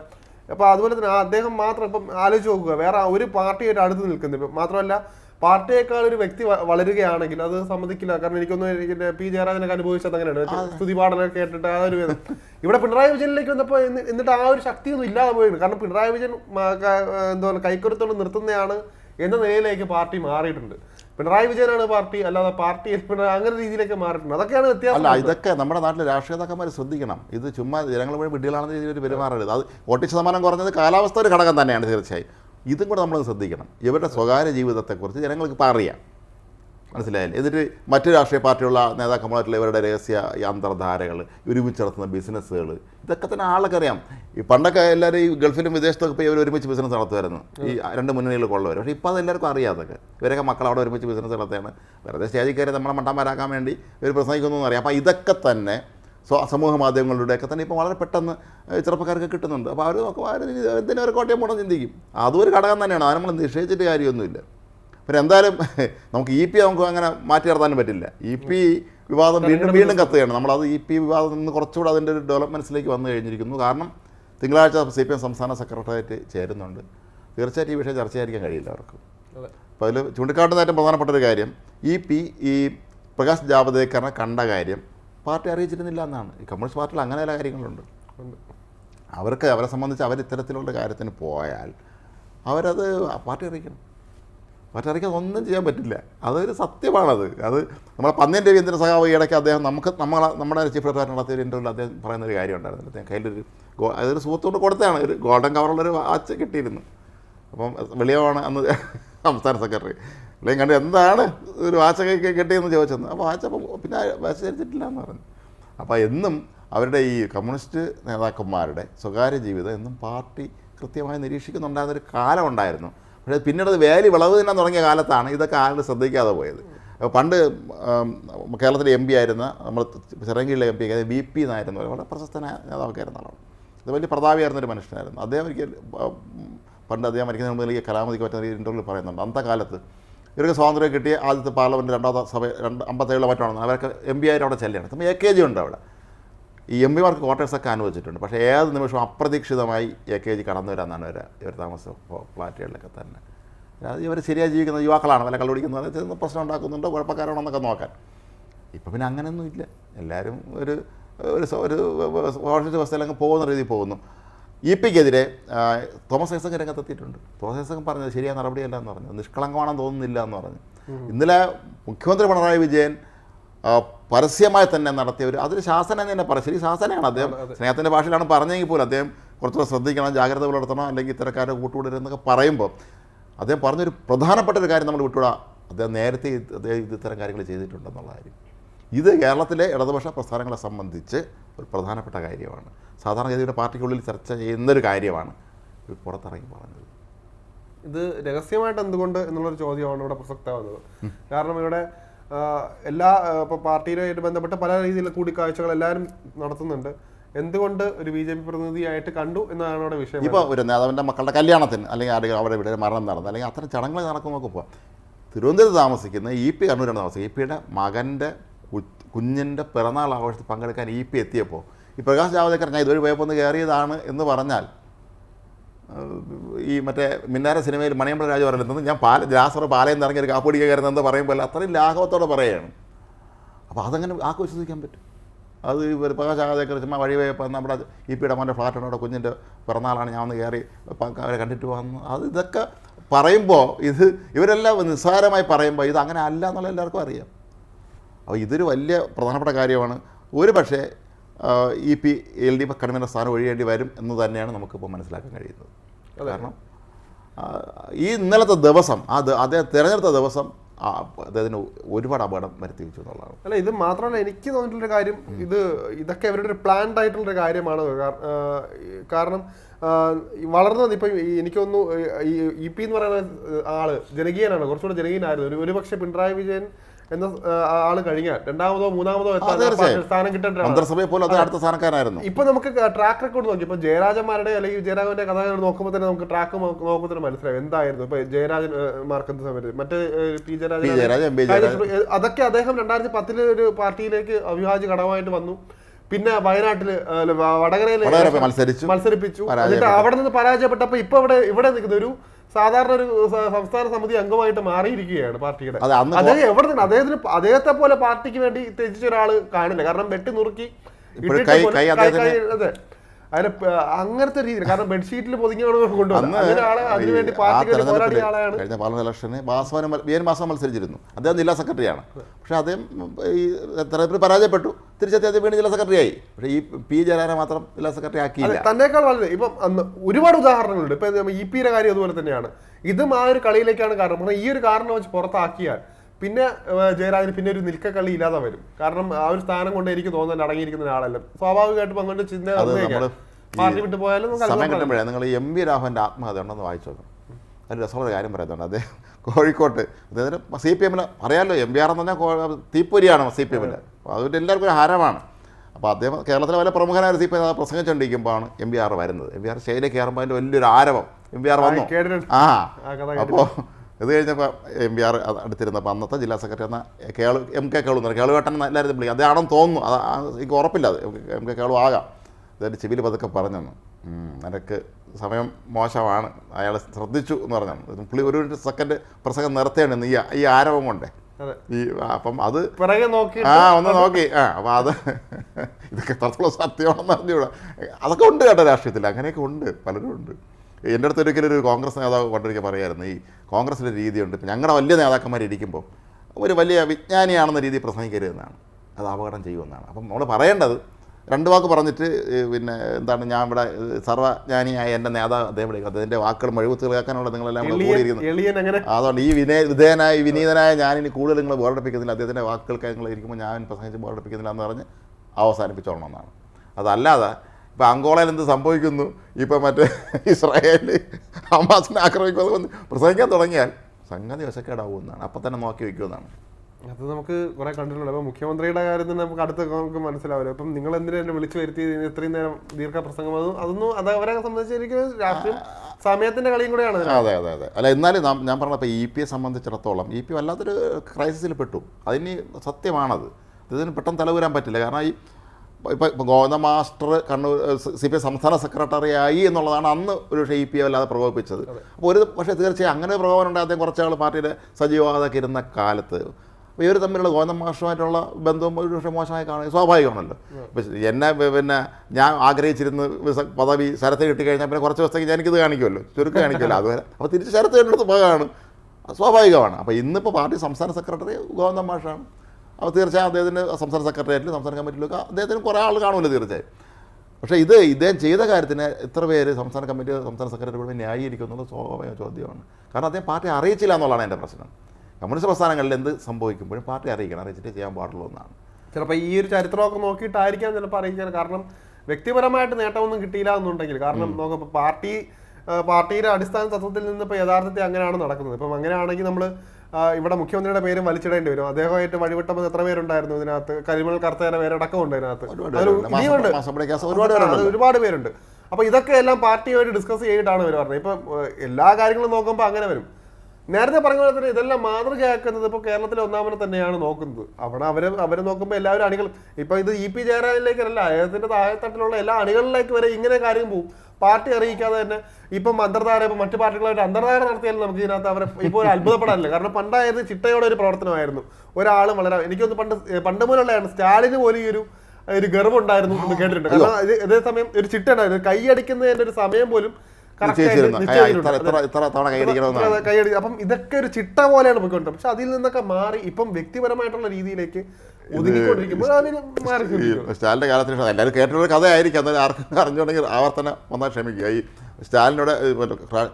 അപ്പോൾ അതുപോലെ തന്നെ അദ്ദേഹം മാത്രം ഇപ്പം ആലോചിച്ച് നോക്കുക. വേറെ ഒരു പാർട്ടിയായിട്ട് അടുത്ത് നിൽക്കുന്നത് മാത്രമല്ല പാർട്ടിയേക്കാൾ ഒരു വ്യക്തി വളരുകയാണെങ്കിൽ അത് സമ്മതിക്കില്ല. കാരണം എനിക്കൊന്നും എനിക്ക് പി. ജയരാജനൊക്കെ അനുഭവിച്ചത് അങ്ങനെയാണ് സ്തുതി പാടനൊക്കെ കേട്ടിട്ട് ആ ഒരു. ഇവിടെ പിണറായി വിജയനിലേക്ക് വന്നപ്പോൾ എന്നിട്ട് ആ ഒരു ശക്തിയൊന്നും ഇല്ലാതെ പോയിരുന്നു കാരണം പിണറായി വിജയൻ എന്താ പറയുക കൈക്കരുത്തോട് നിർത്തുന്നതാണ് എന്ന നിലയിലേക്ക് പാർട്ടി മാറിയിട്ടുണ്ട്. പിണറായി വിജയനാണ് പാർട്ടി അല്ലാതെ പാർട്ടി അങ്ങനെ രീതിയിലേക്ക് മാറിയിട്ടുണ്ട്. അതൊക്കെയാണ് വ്യത്യാസം അല്ല ഇതൊക്കെ നമ്മുടെ നാട്ടിലെ രാഷ്ട്രീയ നേതാക്കന്മാർ ശ്രദ്ധിക്കണം. ഇത് ചുമ്മാ ജനങ്ങൾ വഴി വിഡ്ഢികളാണെന്ന രീതിയിൽ ഒരു പെരുമാറരുത്. അത് വോട്ട് ശതമാനം കുറഞ്ഞത് കാലാവസ്ഥ ഒരു ഘടകം തന്നെയാണ് തീർച്ചയായും. ഇതും കൂടെ നമ്മൾ ശ്രദ്ധിക്കണം. ഇവരുടെ സ്വകാര്യ ജീവിതത്തെക്കുറിച്ച് ജനങ്ങൾക്ക് പറയാം അറിയാം. മനസ്സിലായില്ലേ? എന്നിട്ട് മറ്റു രാഷ്ട്രീയ പാർട്ടിയുള്ള നേതാക്കന്മാരായിട്ടുള്ള ഇവരുടെ രഹസ്യ യാന്ത്രധാരകൾ അന്തർധാരകൾ ഒരുമിച്ച് നടത്തുന്ന ബിസിനസ്സുകൾ ഇതൊക്കെ തന്നെ ആളൊക്കെ അറിയാം. ഈ പണ്ടൊക്കെ എല്ലാവരും ഈ ഗൾഫിലും വിദേശത്തൊക്കെ പോയി ഇവർ ഒരുമിച്ച് ബിസിനസ് നടത്തുമായിരുന്നു. ഈ രണ്ട് മുന്നണികൾ കൊള്ളവർ പക്ഷേ ഇപ്പോൾ അത് എല്ലാവർക്കും അറിയാം ഇവരൊക്കെ മക്കൾ അവിടെ ഒരുമിച്ച് ബിസിനസ് നടത്തുകയാണ്. വെറുതെ സ്റ്റേജിൽ കയറി നമ്മളെ മണ്ടന്മാരാക്കാൻ വേണ്ടി ഇവർ പ്രസംഗിക്കുന്നു അറിയാം. അപ്പോൾ ഇതൊക്കെ തന്നെ സമൂഹ മാധ്യമങ്ങളിലൂടെയൊക്കെ തന്നെ ഇപ്പോൾ വളരെ പെട്ടെന്ന് ചെറുപ്പക്കാർക്ക് കിട്ടുന്നുണ്ട്. അപ്പോൾ അവർ നോക്കുമ്പോൾ അവർ എന്തിനും ഒരു കോട്ടയം പോകണം ചിന്തിക്കും. അതും ഒരു ഘടകം തന്നെയാണ്. അത് നമ്മൾ നിഷേധിച്ചിട്ട് കാര്യമൊന്നുമില്ല. പിന്നെ എന്തായാലും നമുക്ക് ഇ പി നമുക്ക് അങ്ങനെ മാറ്റി നടത്താനും പറ്റില്ല. ഇ പി വിവാദം വീണ്ടും വീണ്ടും കത്തുകയാണ്. നമ്മളത് ഇ പി വിവാദം നിന്ന് കുറച്ചുകൂടെ അതിന്റെ ഒരു ഡെവലപ്മെന്റ്സിലേക്ക് വന്നു കഴിഞ്ഞിരിക്കുന്നു. കാരണം തിങ്കളാഴ്ച സി പി എം സംസ്ഥാന സെക്രട്ടറിയേറ്റ് ചേരുന്നുണ്ട്. തീർച്ചയായിട്ടും ഈ വിഷയം ചർച്ചയായിരിക്കാൻ കഴിയില്ല അവർക്ക്. അപ്പോൾ അതിൽ ചൂണ്ടിക്കാട്ടുന്ന ഏറ്റവും പ്രധാനപ്പെട്ട ഒരു കാര്യം ഇ പി ഈ പ്രകാശ് ജാവദേക്കറിനെ കണ്ട കാര്യം പാർട്ടി അറിയിച്ചിരുന്നില്ല എന്നാണ്. ഈ കമ്മ്യൂണിസ്റ്റ് പാർട്ടിയിൽ അങ്ങനെ ചില കാര്യങ്ങളുണ്ട്. അവർക്ക് അവരെ സംബന്ധിച്ച് അവർ ഇത്തരത്തിലുള്ള കാര്യത്തിന് പോയാൽ അവരത് പാർട്ടി അറിയിക്കണം. പാർട്ടി അറിയിക്കാൻ ഒന്നും ചെയ്യാൻ പറ്റില്ല. അതൊരു സത്യമാണത്. അത് നമ്മളെ പന്നിയൻ രവീന്ദ്ര സഖാവ് ഇടയ്ക്ക് അദ്ദേഹം നമുക്ക് നമ്മളെ നമ്മുടെ ചീഫ് സെക്രട്ടറി നടത്തിയ ഒരു ഇന്റർവ്യൂവിൽ അദ്ദേഹം പറയുന്ന ഒരു കാര്യം ഉണ്ടായിരുന്നു. അദ്ദേഹം കയ്യിലൊരു ഗോ അതൊരു സുഹൃത്തുകൊണ്ട് കൊടുത്തതാണ്. ഒരു ഗോൾഡൻ കവറുള്ളൊരു വാച്ച് കിട്ടിയിരുന്നു. അപ്പം വെളിയമാണ് അന്ന് സംസ്ഥാന സെക്രട്ടറി. അല്ലെങ്കിൽ കണ്ട് എന്താണ് ഒരു വാച്ചൊക്കെ കിട്ടിയെന്ന് ചോദിച്ചത് അപ്പോൾ വാച്ച പിന്നെ വാച്ച ധരിച്ചിട്ടില്ല എന്ന് പറഞ്ഞു. അപ്പോൾ എന്നും അവരുടെ ഈ കമ്മ്യൂണിസ്റ്റ് നേതാക്കന്മാരുടെ സ്വകാര്യ ജീവിതം എന്നും പാർട്ടി കൃത്യമായി നിരീക്ഷിക്കുന്നുണ്ടായിരുന്നൊരു കാലം ഉണ്ടായിരുന്നു. പക്ഷേ പിന്നീട് വേലി വിളവ് തന്നെ തുടങ്ങിയ കാലത്താണ് ഇതൊക്കെ ആരും ശ്രദ്ധിക്കാതെ പോയത്. പണ്ട് കേരളത്തിലെ എം പി ആയിരുന്ന നമ്മൾ ചിറങ്കിയിലെ എം പി ബി പി എന്നായിരുന്നു വളരെ പ്രശസ്തനായ നേതാവൊക്കെ ആയിരുന്ന ആളാണ്. ഇത് വലിയ പ്രതാപിയായിരുന്ന ഒരു മനുഷ്യനായിരുന്നു. അദ്ദേഹം ഒരിക്കൽ പണ്ട് അദ്ദേഹം മരിക്കുന്നതിന് മുമ്പ് എനിക്ക് കലാമതിക്ക് പറ്റുന്ന ഒരു പറയുന്നുണ്ട്. അന്നത്തെ കാലത്ത് ഇവർക്ക് സ്വാതന്ത്ര്യം കിട്ടിയ ആദ്യത്തെ പാർലമെന്റ് രണ്ടാമത്തെ സഭ രണ്ട് അമ്പത്തേഴിലോ മറ്റാണെന്ന് അവരൊക്കെ എം പി ആയിട്ട് അവിടെ ചെല്ലുകയാണ് അപ്പം എ കെ ജി ഉണ്ട് അവിടെ ഈ എം പിമാർക്ക് ക്വാർട്ടേഴ്സൊക്കെ അനുവദിച്ചിട്ടുണ്ട് പക്ഷേ ഏത് നിമിഷവും അപ്രതീക്ഷിതമായി എ കെ ജി കടന്നു വരാമെന്നാണ് ഇവർ ഇവർ താമസ ഫ്ലാറ്റുകളിലൊക്കെ തന്നെ ഇവർ ശരിയായി ജീവിക്കുന്ന യുവാക്കളാണ് വല്ല കള്ളുപിടിക്കുന്നത് പ്രശ്നം ഉണ്ടാക്കുന്നുണ്ടോ കുഴപ്പക്കാരാണെന്നൊക്കെ നോക്കാൻ ഇപ്പം പിന്നെ അങ്ങനെയൊന്നും ഇല്ല എല്ലാവരും ഒരു ഒരു ഒരു ഓഫീസ് ബസ്സിലങ്ങ് പോകുന്ന രീതിയിൽ പോകുന്നു ഇ പിക്കെതിരെ തോമസ് ഐസക് രംഗത്തെത്തിയിട്ടുണ്ട്. തോമസ് ഐസക് പറഞ്ഞത് ശരിയായ നടപടിയല്ല എന്ന് പറഞ്ഞു. നിഷ്കളങ്കമാണെന്ന് തോന്നുന്നില്ല എന്ന് പറഞ്ഞു. ഇന്നലെ മുഖ്യമന്ത്രി പിണറായി വിജയൻ പരസ്യമായി തന്നെ നടത്തിയ ഒരു അതൊരു ശാസന തന്നെ പറയും. ശരി ശാസനയാണ് അദ്ദേഹം. സ്നേഹത്തിന്റെ ഭാഷയിലാണ് പറഞ്ഞെങ്കിൽ പോലും അദ്ദേഹം കുറച്ചുകൂടെ ശ്രദ്ധിക്കണം ജാഗ്രത പുലർത്തണം അല്ലെങ്കിൽ ഇത്തരക്കാരെ കൂട്ടുകൂടരുതെന്നൊക്കെ പറയുമ്പോൾ അദ്ദേഹം പറഞ്ഞൊരു പ്രധാനപ്പെട്ട ഒരു കാര്യം നമ്മൾ വിട്ടുകൂടാ? അദ്ദേഹം നേരത്തെ ഇത്തരം കാര്യങ്ങൾ ചെയ്തിട്ടുണ്ടെന്നുള്ള കാര്യം. ഇത് കേരളത്തിലെ ഇടതുപക്ഷ പ്രസ്ഥാനങ്ങളെ സംബന്ധിച്ച് ഒരു പ്രധാനപ്പെട്ട കാര്യമാണ്. സാധാരണഗതിയുടെ പാർട്ടിക്കുള്ളിൽ ചർച്ച ചെയ്യുന്നൊരു കാര്യമാണ് ഇത് പുറത്തിറങ്ങി പറഞ്ഞത്. ഇത് രഹസ്യമായിട്ട് എന്തുകൊണ്ട് എന്നുള്ളൊരു ചോദ്യമാണ് ഇവിടെ പ്രസക്തമാകുന്നത്. കാരണം ഇവിടെ എല്ലാ ഇപ്പോൾ ഇപ്പൊ പാർട്ടിയുമായിട്ട് ബന്ധപ്പെട്ട് പല രീതിയിലുള്ള കൂടിക്കാഴ്ചകൾ എല്ലാവരും നടത്തുന്നുണ്ട്. എന്തുകൊണ്ട് ഒരു ബി ജെ പി പ്രതിനിധിയായിട്ട് കണ്ടു എന്നാണ് അവിടെ വിഷയം ഇപ്പോൾ ഒരു നേതാവിന്റെ മക്കളുടെ കല്യാണത്തിന് അല്ലെങ്കിൽ ആരെങ്കിലും അവിടെ ഇവിടെ മരണം നടന്നു അല്ലെങ്കിൽ അത്തരം ചടങ്ങുകൾ നടക്കുമ്പോൾ തിരുവനന്തപുരത്ത് താമസിക്കുന്ന ഇ പി കണ്ണൂരാണ് താമസിക്കുന്നത്. ഇ പിയുടെ മകന്റെ കുഞ്ഞിന്റെ പിറന്നാൾ ആഘോഷത്തിൽ പങ്കെടുക്കാൻ ഇ പി എത്തിയപ്പോൾ ഈ പ്രകാശ് ജാവദേക്കർ ഞാൻ ഇതുവഴി പോയപ്പോൾ ഒന്ന് കയറിയതാണ് എന്ന് പറഞ്ഞാൽ ഈ മറ്റേ മിന്നാര സിനിമയിൽ മണിയമ്പള രാജു പറയുന്നത് ഞാൻ പാല ജാസർ പാലയം നിറഞ്ഞ ഒരു കാപ്പൊടിക്കുക കയറുന്നതെന്ന് പറയുമ്പോൾ അത്രയും ലാഘവത്തോടെ പറയുകയാണ്. അപ്പോൾ അതങ്ങനെ ആർക്ക് വിശ്വസിക്കാൻ പറ്റും. അത് പ്രകാശ് ജാവദേക്കർ ചുമ്മാ വഴി പോയപ്പോൾ നമ്മുടെ ഇ പിയുടെ മോന്റെ ഫ്ലാറ്റാണ് അവിടെ കുഞ്ഞിന്റെ പിറന്നാളാണ് ഞാൻ ഒന്ന് കയറി അവരെ കണ്ടിട്ട് വന്നു അത് ഇതൊക്കെ പറയുമ്പോൾ ഇത് ഇവരെല്ലാം നിസ്സാരമായി പറയുമ്പോൾ ഇത് അങ്ങനെ അല്ല എന്നുള്ള എല്ലാവർക്കും അറിയാം. അപ്പോൾ ഇതൊരു വലിയ പ്രധാനപ്പെട്ട കാര്യമാണ്. ഒരു പക്ഷേ E P L D F convener സ്ഥാനം ഒഴിയേണ്ടി വരും എന്ന് തന്നെയാണ് നമുക്കിപ്പോൾ മനസ്സിലാക്കാൻ കഴിയുന്നത്. കാരണം ഈ ഇന്നലത്തെ ദിവസം അത് അദ്ദേഹം തിരഞ്ഞെടുത്ത ദിവസം ആ, അദ്ദേഹത്തിന് ഒരുപാട് അപകടം വരുത്തി വെച്ചു എന്നുള്ളതാണ്. അല്ല ഇത് മാത്രമല്ല എനിക്ക് തോന്നിയിട്ടുള്ള കാര്യം ഇത് ഇതൊക്കെ അവരുടെ ഒരു പ്ലാൻഡ് ആയിട്ടുള്ള കാര്യമാണ്. ആ, കാരണം ആ, വളർന്നു വന്ന് ഇപ്പം ഈ എനിക്കൊന്നു ഈ ഇ പി എന്ന് പറയുന്ന ആൾ ജനകീയനാണ് കുറച്ചുകൂടെ ജനകീയനായിരുന്നു. ഒരു ഒരുപക്ഷെ പിണറായി വിജയൻ എന്ന ആൾ കഴിഞ്ഞാൽ രണ്ടാമതോ മൂന്നാമതോ സ്ഥാനം കിട്ടേണ്ട മന്ത്രിസഭയിൽ പോലും അത് അടുത്ത സ്ഥാനക്കാരായിരുന്നു ഇപ്പൊ നമുക്ക് ട്രാക്ക് റെക്കോർഡ് നോക്കി. ഇപ്പൊ ജയരാജന്മാരുടെ അല്ലെങ്കിൽ ജയരാജന്റെ കഥ നോക്കുമ്പോൾ തന്നെ നമുക്ക് ട്രാക്ക് നോക്കുമ്പോൾ തന്നെ മനസ്സിലാവും എന്തായിരുന്നു. ഇപ്പൊ ജയരാജൻ മാർക്ക് സമയത്ത്? മറ്റേ പി ജയരാജൻ അതൊക്കെ അദ്ദേഹം രണ്ടായിരത്തി പത്തിൽ ഒരു പാർട്ടിയിലേക്ക് അവിഭാജ്യ ഘടകമായിട്ട് വന്നു. പിന്നെ വയനാട്ടിൽ വടകരയിൽ മത്സരിച്ചു. മത്സരിപ്പിച്ചു. എന്നിട്ട് അവിടെ നിന്ന് പരാജയപ്പെട്ടപ്പോ ഇപ്പൊ ഇവിടെ ഇവിടെ നിൽക്കുന്ന ഒരു സാധാരണ ഒരു സംസ്ഥാന സമിതി അംഗമായിട്ട് മാറിയിരിക്കുകയാണ് പാർട്ടിയുടെ. അദ്ദേഹം എവിടെ നിന്ന് അദ്ദേഹത്തിന് അദ്ദേഹത്തെ പോലെ പാർട്ടിക്ക് വേണ്ടി ത്യജിച്ച ഒരാൾ കാണില്ല. കാരണം വെട്ടി നുറുക്കി കൈ- അതിന് അങ്ങനത്തെ രീതിയിൽ കാരണം ബെഡ്ഷീറ്റിൽ പൊതിഞ്ഞാണ് കൊണ്ടുവന്നത് കഴിഞ്ഞ പാർലമെന്റ് ഇലക്ഷന് ബാസവൻ വി എൻ ബാസവൻ മത്സരിച്ചിരുന്നു. അദ്ദേഹം ജില്ലാ സെക്രട്ടറിയാണ്. പക്ഷേ അദ്ദേഹം ഈ തെരഞ്ഞെടുപ്പിൽ പരാജയപ്പെട്ടു. തിരിച്ചെത്തി അദ്ദേഹം വീണ്ടും ജില്ലാ സെക്രട്ടറിയായി. പക്ഷേ ഈ പി ജയരാജനെ മാത്രം ജില്ലാ സെക്രട്ടറി ആക്കി ആക്കിയില്ല തന്നേക്കാൾ വളരെ ഇപ്പം ഒരുപാട് ഉദാഹരണങ്ങളുണ്ട്. ഇപ്പം ഇ പിയുടെ കാര്യം അതുപോലെ തന്നെയാണ്. ഇതും ആ ഒരു കളിയിലേക്കാണ് കാരണം. കാരണം ഈ ഒരു കാരണം വെച്ച് പുറത്താക്കിയാൽ പിന്നെ ജയരാജന് പിന്നെ ഒരു നിൽക്ക കളി ഇല്ലാതെ വരും. കാരണം ആ ഒരു സ്ഥാനം കൊണ്ട് എനിക്ക് തോന്നുന്നത് അടങ്ങിയിരിക്കുന്ന ആളല്ല സ്വാഭാവികമായിട്ടും അങ്ങോട്ട് ചിന്ത. പാർട്ടി വിട്ടു പോയാലും സമയം കിട്ടുമ്പോഴേ നിങ്ങൾ എം വി രാഘവന്റെ ആത്മഹത്യ ഉണ്ടെന്ന് വായിച്ചു നോക്കണം. രസമുള്ള കാര്യം പറയുന്നുണ്ട് അദ്ദേഹം കോഴിക്കോട്ട് അദ്ദേഹത്തിന് സി പി എമ്മിൽ അറിയാമല്ലോ എം പി ആർ എന്ന് പറഞ്ഞാൽ തീപ്പൊരിയാണ് സി പി എമ്മിൽ. അപ്പോൾ അതുകൊണ്ട് എല്ലാവർക്കും ഒരു ഹരമാണ്. അപ്പോൾ അദ്ദേഹം കേരളത്തിലെ വല്ല പ്രമുഖനായ സി പി എം പ്രസംഗിച്ചുകൊണ്ടിരിക്കുമ്പോഴാണ് എം പി ആർ വരുന്നത്. എം പി ആർ സ്റ്റേജിലേക്ക് കയറുമ്പോൾ അതിന്റെ വലിയൊരു ആരവം. എം പി ആർ വന്നു. ആ അപ്പോൾ ഇത് കഴിഞ്ഞപ്പോൾ എം പി ആർ അടുത്തിരുന്നപ്പോൾ അന്നത്തെ ജില്ലാ സെക്രട്ടറി എന്ന കേളു എം കെ കേളു എന്ന് കേളുവേട്ടൻ എല്ലാവരും വിളിക്കും. അതാണെന്ന് തോന്നുന്നു. അത് എനിക്ക് ഉറപ്പില്ല അത്. എം കെ കേളു ആകാം. ഇതായിട്ട് ചിവിൽ പതുക്കെ പറഞ്ഞെന്ന്. നിനക്ക് സമയം മോശമാണ്. അയാൾ ശ്രദ്ധിച്ചു എന്ന് പറഞ്ഞു പുള്ളി ഒരു സെക്കൻഡ് പ്രസംഗം നിർത്തേണ്ടെന്ന് ഈ ഈ ആരവം കൊണ്ടേ? ഈ അപ്പം അത് പിറകെ നോക്കി ആ ഒന്ന് നോക്കി. ആ അപ്പം അത് ഇതൊക്കെ എത്രത്തോളം സത്യമാണെന്ന് അറിഞ്ഞൂടാ അതൊക്കെ ഉണ്ട് കേട്ടോ രാഷ്ട്രീയത്തിൽ. അങ്ങനെയൊക്കെ ഉണ്ട്. പലരും ഉണ്ട്. എന്റെ അടുത്ത് ഒരിക്കലും ഒരു കോൺഗ്രസ് നേതാവ് കൊണ്ടിരിക്കാൻ പറയായിരുന്നു ഈ കോൺഗ്രസിന്റെ രീതിയുണ്ട് ഇപ്പം ഞങ്ങളുടെ വലിയ നേതാക്കന്മാർ ഇരിക്കുമ്പോൾ ഒരു വലിയ വിജ്ഞാനിയാണെന്ന രീതിയിൽ പ്രസംഗിക്കരുതെന്നാണ് അത് അപകടം ചെയ്യുമെന്നാണ്. അപ്പം നമ്മൾ പറയേണ്ടത് രണ്ട് വാക്ക് പറഞ്ഞിട്ട് പിന്നെ എന്താണ് ഞാൻ ഇവിടെ സർവജ്ഞാനിയായ എന്റെ നേതാവ് അദ്ദേഹം വിളിക്കും. അദ്ദേഹത്തിന്റെ വാക്കുകൾ മഴിവുത്തുകൾ കേൾക്കാനുള്ള നിങ്ങളെല്ലാം കൂടെ കൂടിയിരിക്കുന്നത് അതുകൊണ്ട് ഈ വിനയ വിധേയനായ വിനീതനായ ഞാനിനി കൂടുതൽ നിങ്ങൾ ബോറടിപ്പിക്കുന്നില്ല. അദ്ദേഹത്തിന്റെ വാക്കുകൾക്ക് നിങ്ങൾ ഇരിക്കുമ്പോൾ ഞാൻ പ്രസംഗിച്ച് ബോറടിപ്പിക്കുന്നില്ല എന്ന് പറഞ്ഞ് അവസാനിപ്പിച്ചോളണം എന്നാണ് അതല്ലാതെ ഇപ്പം അങ്കോളയിൽ എന്ത് സംഭവിക്കുന്നു? ഇപ്പം മറ്റേ ഇസ്രായേൽ ഹമാസിനെ ആക്രമിക്കുമെന്ന് പ്രസംഗിക്കാൻ തുടങ്ങിയാൽ സംഗതി വശക്കേടാവും എന്നാണ്. അപ്പം തന്നെ നോക്കി വയ്ക്കുമെന്നാണ് അത് നമുക്ക് കുറെ കണ്ടിട്ടുണ്ട്. അപ്പൊ മുഖ്യമന്ത്രിയുടെ കാര്യം തന്നെ നമുക്ക് അടുത്ത് നമുക്ക് മനസ്സിലാവില്ല. അപ്പം നിങ്ങൾ എന്തിനാ എന്നെ വിളിച്ചു വരുത്തി ഇത്രയും നേരം ദീർഘ പ്രസംഗം അത് അതൊന്നും അത് അവരെ സംബന്ധിച്ചിരിക്കുന്നത് രാഷ്ട്രീയം സമയത്തിന്റെ കളിയും കൂടെയാണ്. അതെ അതെ അതെ. അല്ല എന്നാലും ഞാൻ ഞാൻ പറഞ്ഞപ്പോൾ ഇ പിയെ സംബന്ധിച്ചിടത്തോളം ഇ പി വല്ലാത്തൊരു ക്രൈസിസിൽ പെട്ടു. അതിന് സത്യമാണത്. ഇതിന് പെട്ടെന്ന് തലവരാൻ പറ്റില്ല. കാരണം ഈ ഇപ്പം ഇപ്പോൾ Govinda master Kannur C P I സംസ്ഥാന സെക്രട്ടറി ആയി എന്നുള്ളതാണ് അന്ന് ഒരു പക്ഷേ ഇ പി എ വല്ലാതെ പ്രകോപിപ്പിച്ചത് അപ്പോൾ ഒരു പക്ഷേ തീർച്ചയായും അങ്ങനെ ഒരു പ്രകോപനം ഉണ്ടായി കുറച്ച് കുറച്ചാൾ പാർട്ടിയുടെ സജീവമാതൊക്കെ ഇരുന്ന കാലത്ത്. അപ്പോൾ ഇവർ തമ്മിലുള്ള ഗോവിന്ദ മാസ്റ്ററുമായിട്ടുള്ള ബന്ധവും ഒരു പക്ഷേ മോശമായി കാണുന്നത് സ്വാഭാവികമാണല്ലോ. എന്നെ പിന്നെ ഞാൻ ആഗ്രഹിച്ചിരുന്ന പദവി ശരത്ത് കിട്ടിക്കഴിഞ്ഞാൽ പിന്നെ കുറച്ച് ദിവസത്തേക്ക് ഞാൻ എനിക്കിത് കാണിക്കുമല്ലോ ചുരുക്കം കാണിക്കുമല്ലോ അതുവരെ. അപ്പോൾ തിരിച്ച് ശരത്ത് പോകാണ്. അത് സ്വാഭാവികമാണ്. അപ്പോൾ ഇന്നിപ്പോൾ പാർട്ടി സംസ്ഥാന സെക്രട്ടറി ഗോവിന്ദ മാഷാണ് അപ്പോൾ തീർച്ചയായും അദ്ദേഹത്തിന് സംസ്ഥാന സെക്രട്ടേറിയറ്റിലും സംസ്ഥാന കമ്മിറ്റിയിലൊക്കെ അദ്ദേഹത്തിന് കുറേ ആൾ കാണുമല്ലോ തീർച്ചയായും. പക്ഷേ ഇത് ഇദ്ദേഹം ചെയ്ത കാര്യത്തിന് ഇത്ര പേര് സംസ്ഥാന കമ്മിറ്റി സംസ്ഥാന സെക്രട്ടറി ന്യായീകരിക്കും എന്നുള്ള സ്വാഭാവിക ചോദ്യമാണ്. കാരണം അദ്ദേഹം പാർട്ടി അറിയിച്ചില്ല എന്നുള്ളതാണ് എന്റെ പ്രശ്നം. കമ്മ്യൂണിസ്റ്റ് പ്രസ്ഥാനങ്ങളിൽ എന്ത് സംഭവിക്കുമ്പോഴും പാർട്ടി അറിയിക്കണം അറിയിച്ചിട്ട് ചെയ്യാൻ പാടുള്ളൂ എന്നാണ്. ചിലപ്പോൾ ഈ ഒരു ചരിത്രമൊക്കെ നോക്കിയിട്ടായിരിക്കാം ചിലപ്പോൾ അറിയിക്കാൻ. കാരണം വ്യക്തിപരമായിട്ട് നേട്ടമൊന്നും കിട്ടിയില്ല എന്നുണ്ടെങ്കിൽ കാരണം നോക്കുമ്പോൾ പാർട്ടി പാർട്ടിയുടെ അടിസ്ഥാന തത്വത്തിൽ നിന്ന് ഇപ്പോൾ യഥാർത്ഥത്തിൽ അങ്ങനെയാണ് നടക്കുന്നത്. ഇപ്പം അങ്ങനെയാണെങ്കിൽ നമ്മൾ ഇവിടെ മുഖ്യമന്ത്രിയുടെ പേരും വലിച്ചിടേണ്ടി വരും. അദ്ദേഹമായിട്ട് വഴിവിട്ടപ്പോൾ എത്ര പേരുണ്ടായിരുന്നു ഇതിനകത്ത്? കരിമൽ കർത്തയുടെ പേരടക്കം ഉണ്ട് ഇതിനകത്ത്. ഒരുപാട് പേരുണ്ട്. അപ്പോൾ ഇതൊക്കെ എല്ലാം പാർട്ടിയുമായിട്ട് ഡിസ്കസ് ചെയ്തിട്ടാണ് ഇവർ പറഞ്ഞത്. ഇപ്പൊ എല്ലാ കാര്യങ്ങളും നോക്കുമ്പോൾ അങ്ങനെ വരും. നേരത്തെ പറഞ്ഞ പോലെ തന്നെ ഇതെല്ലാം മാതൃകയാക്കുന്നത് ഇപ്പോൾ കേരളത്തിലെ ഒന്നാമനെ തന്നെയാണ് നോക്കുന്നത്. അവിടെ അവരെ അവരെ നോക്കുമ്പോൾ എല്ലാവരും അണികൾ ഇപ്പോൾ ഇത് ഇ പി ജയരാജനിലേക്കല്ല അദ്ദേഹത്തിന്റെ താഴെത്തട്ടിലുള്ള എല്ലാ അണികളിലേക്ക് വരെ ഇങ്ങനെ കാര്യം പോകും പാർട്ടി അറിയിക്കാതെ തന്നെ ഇപ്പം അന്തർധാര ഇപ്പം മറ്റു പാർട്ടികളായിട്ട് അന്തർധാര നടത്തിയാലും നമുക്ക് ഇതിനകത്ത് അവരെ ഇപ്പോൾ ഒരു അത്ഭുതപ്പെടാനില്ല. കാരണം പണ്ടായിരുന്നു ചിട്ടയോടെ ഒരു പ്രവർത്തനമായിരുന്നു. ഒരാൾ വളരെ എനിക്കൊന്ന് പണ്ട് പണ്ട് മുതലുള്ളതാണ്. സ്റ്റാലിന് പോലും ഈ ഒരു ഒരു ഗർവുണ്ടായിരുന്നു എന്ന് കേട്ടിട്ടുണ്ട്. കാരണം അതേസമയം ഒരു ചിട്ട ഉണ്ടായിരുന്നു. കൈയടിക്കുന്നതിന്റെ ഒരു സമയം പോലും കൈയടി അപ്പം ഇതൊക്കെ ഒരു ചിട്ട പോലെയാണ് പോയിക്കൊണ്ട് പക്ഷെ അതിൽ നിന്നൊക്കെ മാറി ഇപ്പം വ്യക്തിപരമായിട്ടുള്ള രീതിയിലേക്ക് സ്റ്റാലിന്റെ. കാലത്തിന് ശേഷം എല്ലാവരും കേട്ടിട്ടുള്ള കഥയായിരിക്കും. എന്നാൽ ആർക്കും അറിഞ്ഞുണ്ടെങ്കിൽ ആവർത്തന വന്നാൽ ക്ഷമിക്കുക. ഈ സ്റ്റാലിനോട്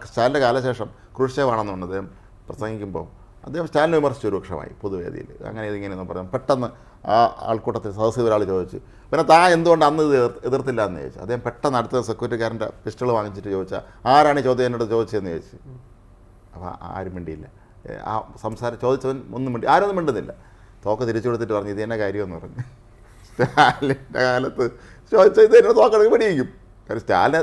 സ്റ്റാലിന്റെ കാലശേഷം ക്രൂഷേവാണെന്നുണ്ട് അദ്ദേഹം പ്രസംഗിക്കുമ്പോൾ അദ്ദേഹം സ്റ്റാലിനെ വിമർശിച്ചു രൂക്ഷമായി പൊതുവേദിയിൽ. അങ്ങനെ ഇതിങ്ങനെയൊന്നും പറഞ്ഞു പെട്ടെന്ന് ആ ആൾക്കൂട്ടത്തിൽ സദസ്സിൽ ഒരാൾ ചോദിച്ചു പിന്നെ താ എന്തുകൊണ്ട് അന്ന് ഇത് എതിർത്തില്ല എന്ന് ചോദിച്ചു. അദ്ദേഹം പെട്ടെന്ന് അടുത്ത സെക്യൂരിറ്റിക്കാരന്റെ പിസ്റ്റൾ വാങ്ങിച്ചിട്ട് ചോദിച്ചാൽ ആരാണ് ചോദ്യം എന്നോട് ചോദിച്ചതെന്ന്? ചോദിച്ചു. അപ്പോൾ ആരും മിണ്ടിയില്ല. ആ സംസാരം ചോദിച്ചവൻ ഒന്നും മിണ്ടി ആരൊന്നും മിണ്ടുന്നില്ല. തോക്ക് തിരിച്ചു കൊടുത്തിട്ട് പറഞ്ഞു ഇത് തന്നെ കാര്യമെന്ന് പറഞ്ഞു. സ്റ്റാലിന്റെ കാലത്ത് ചോദിച്ചാൽ ഇത് തന്നെ തോക്കെടുക്ക് പിടിയിക്കും. കാര്യം സ്റ്റാലിനെ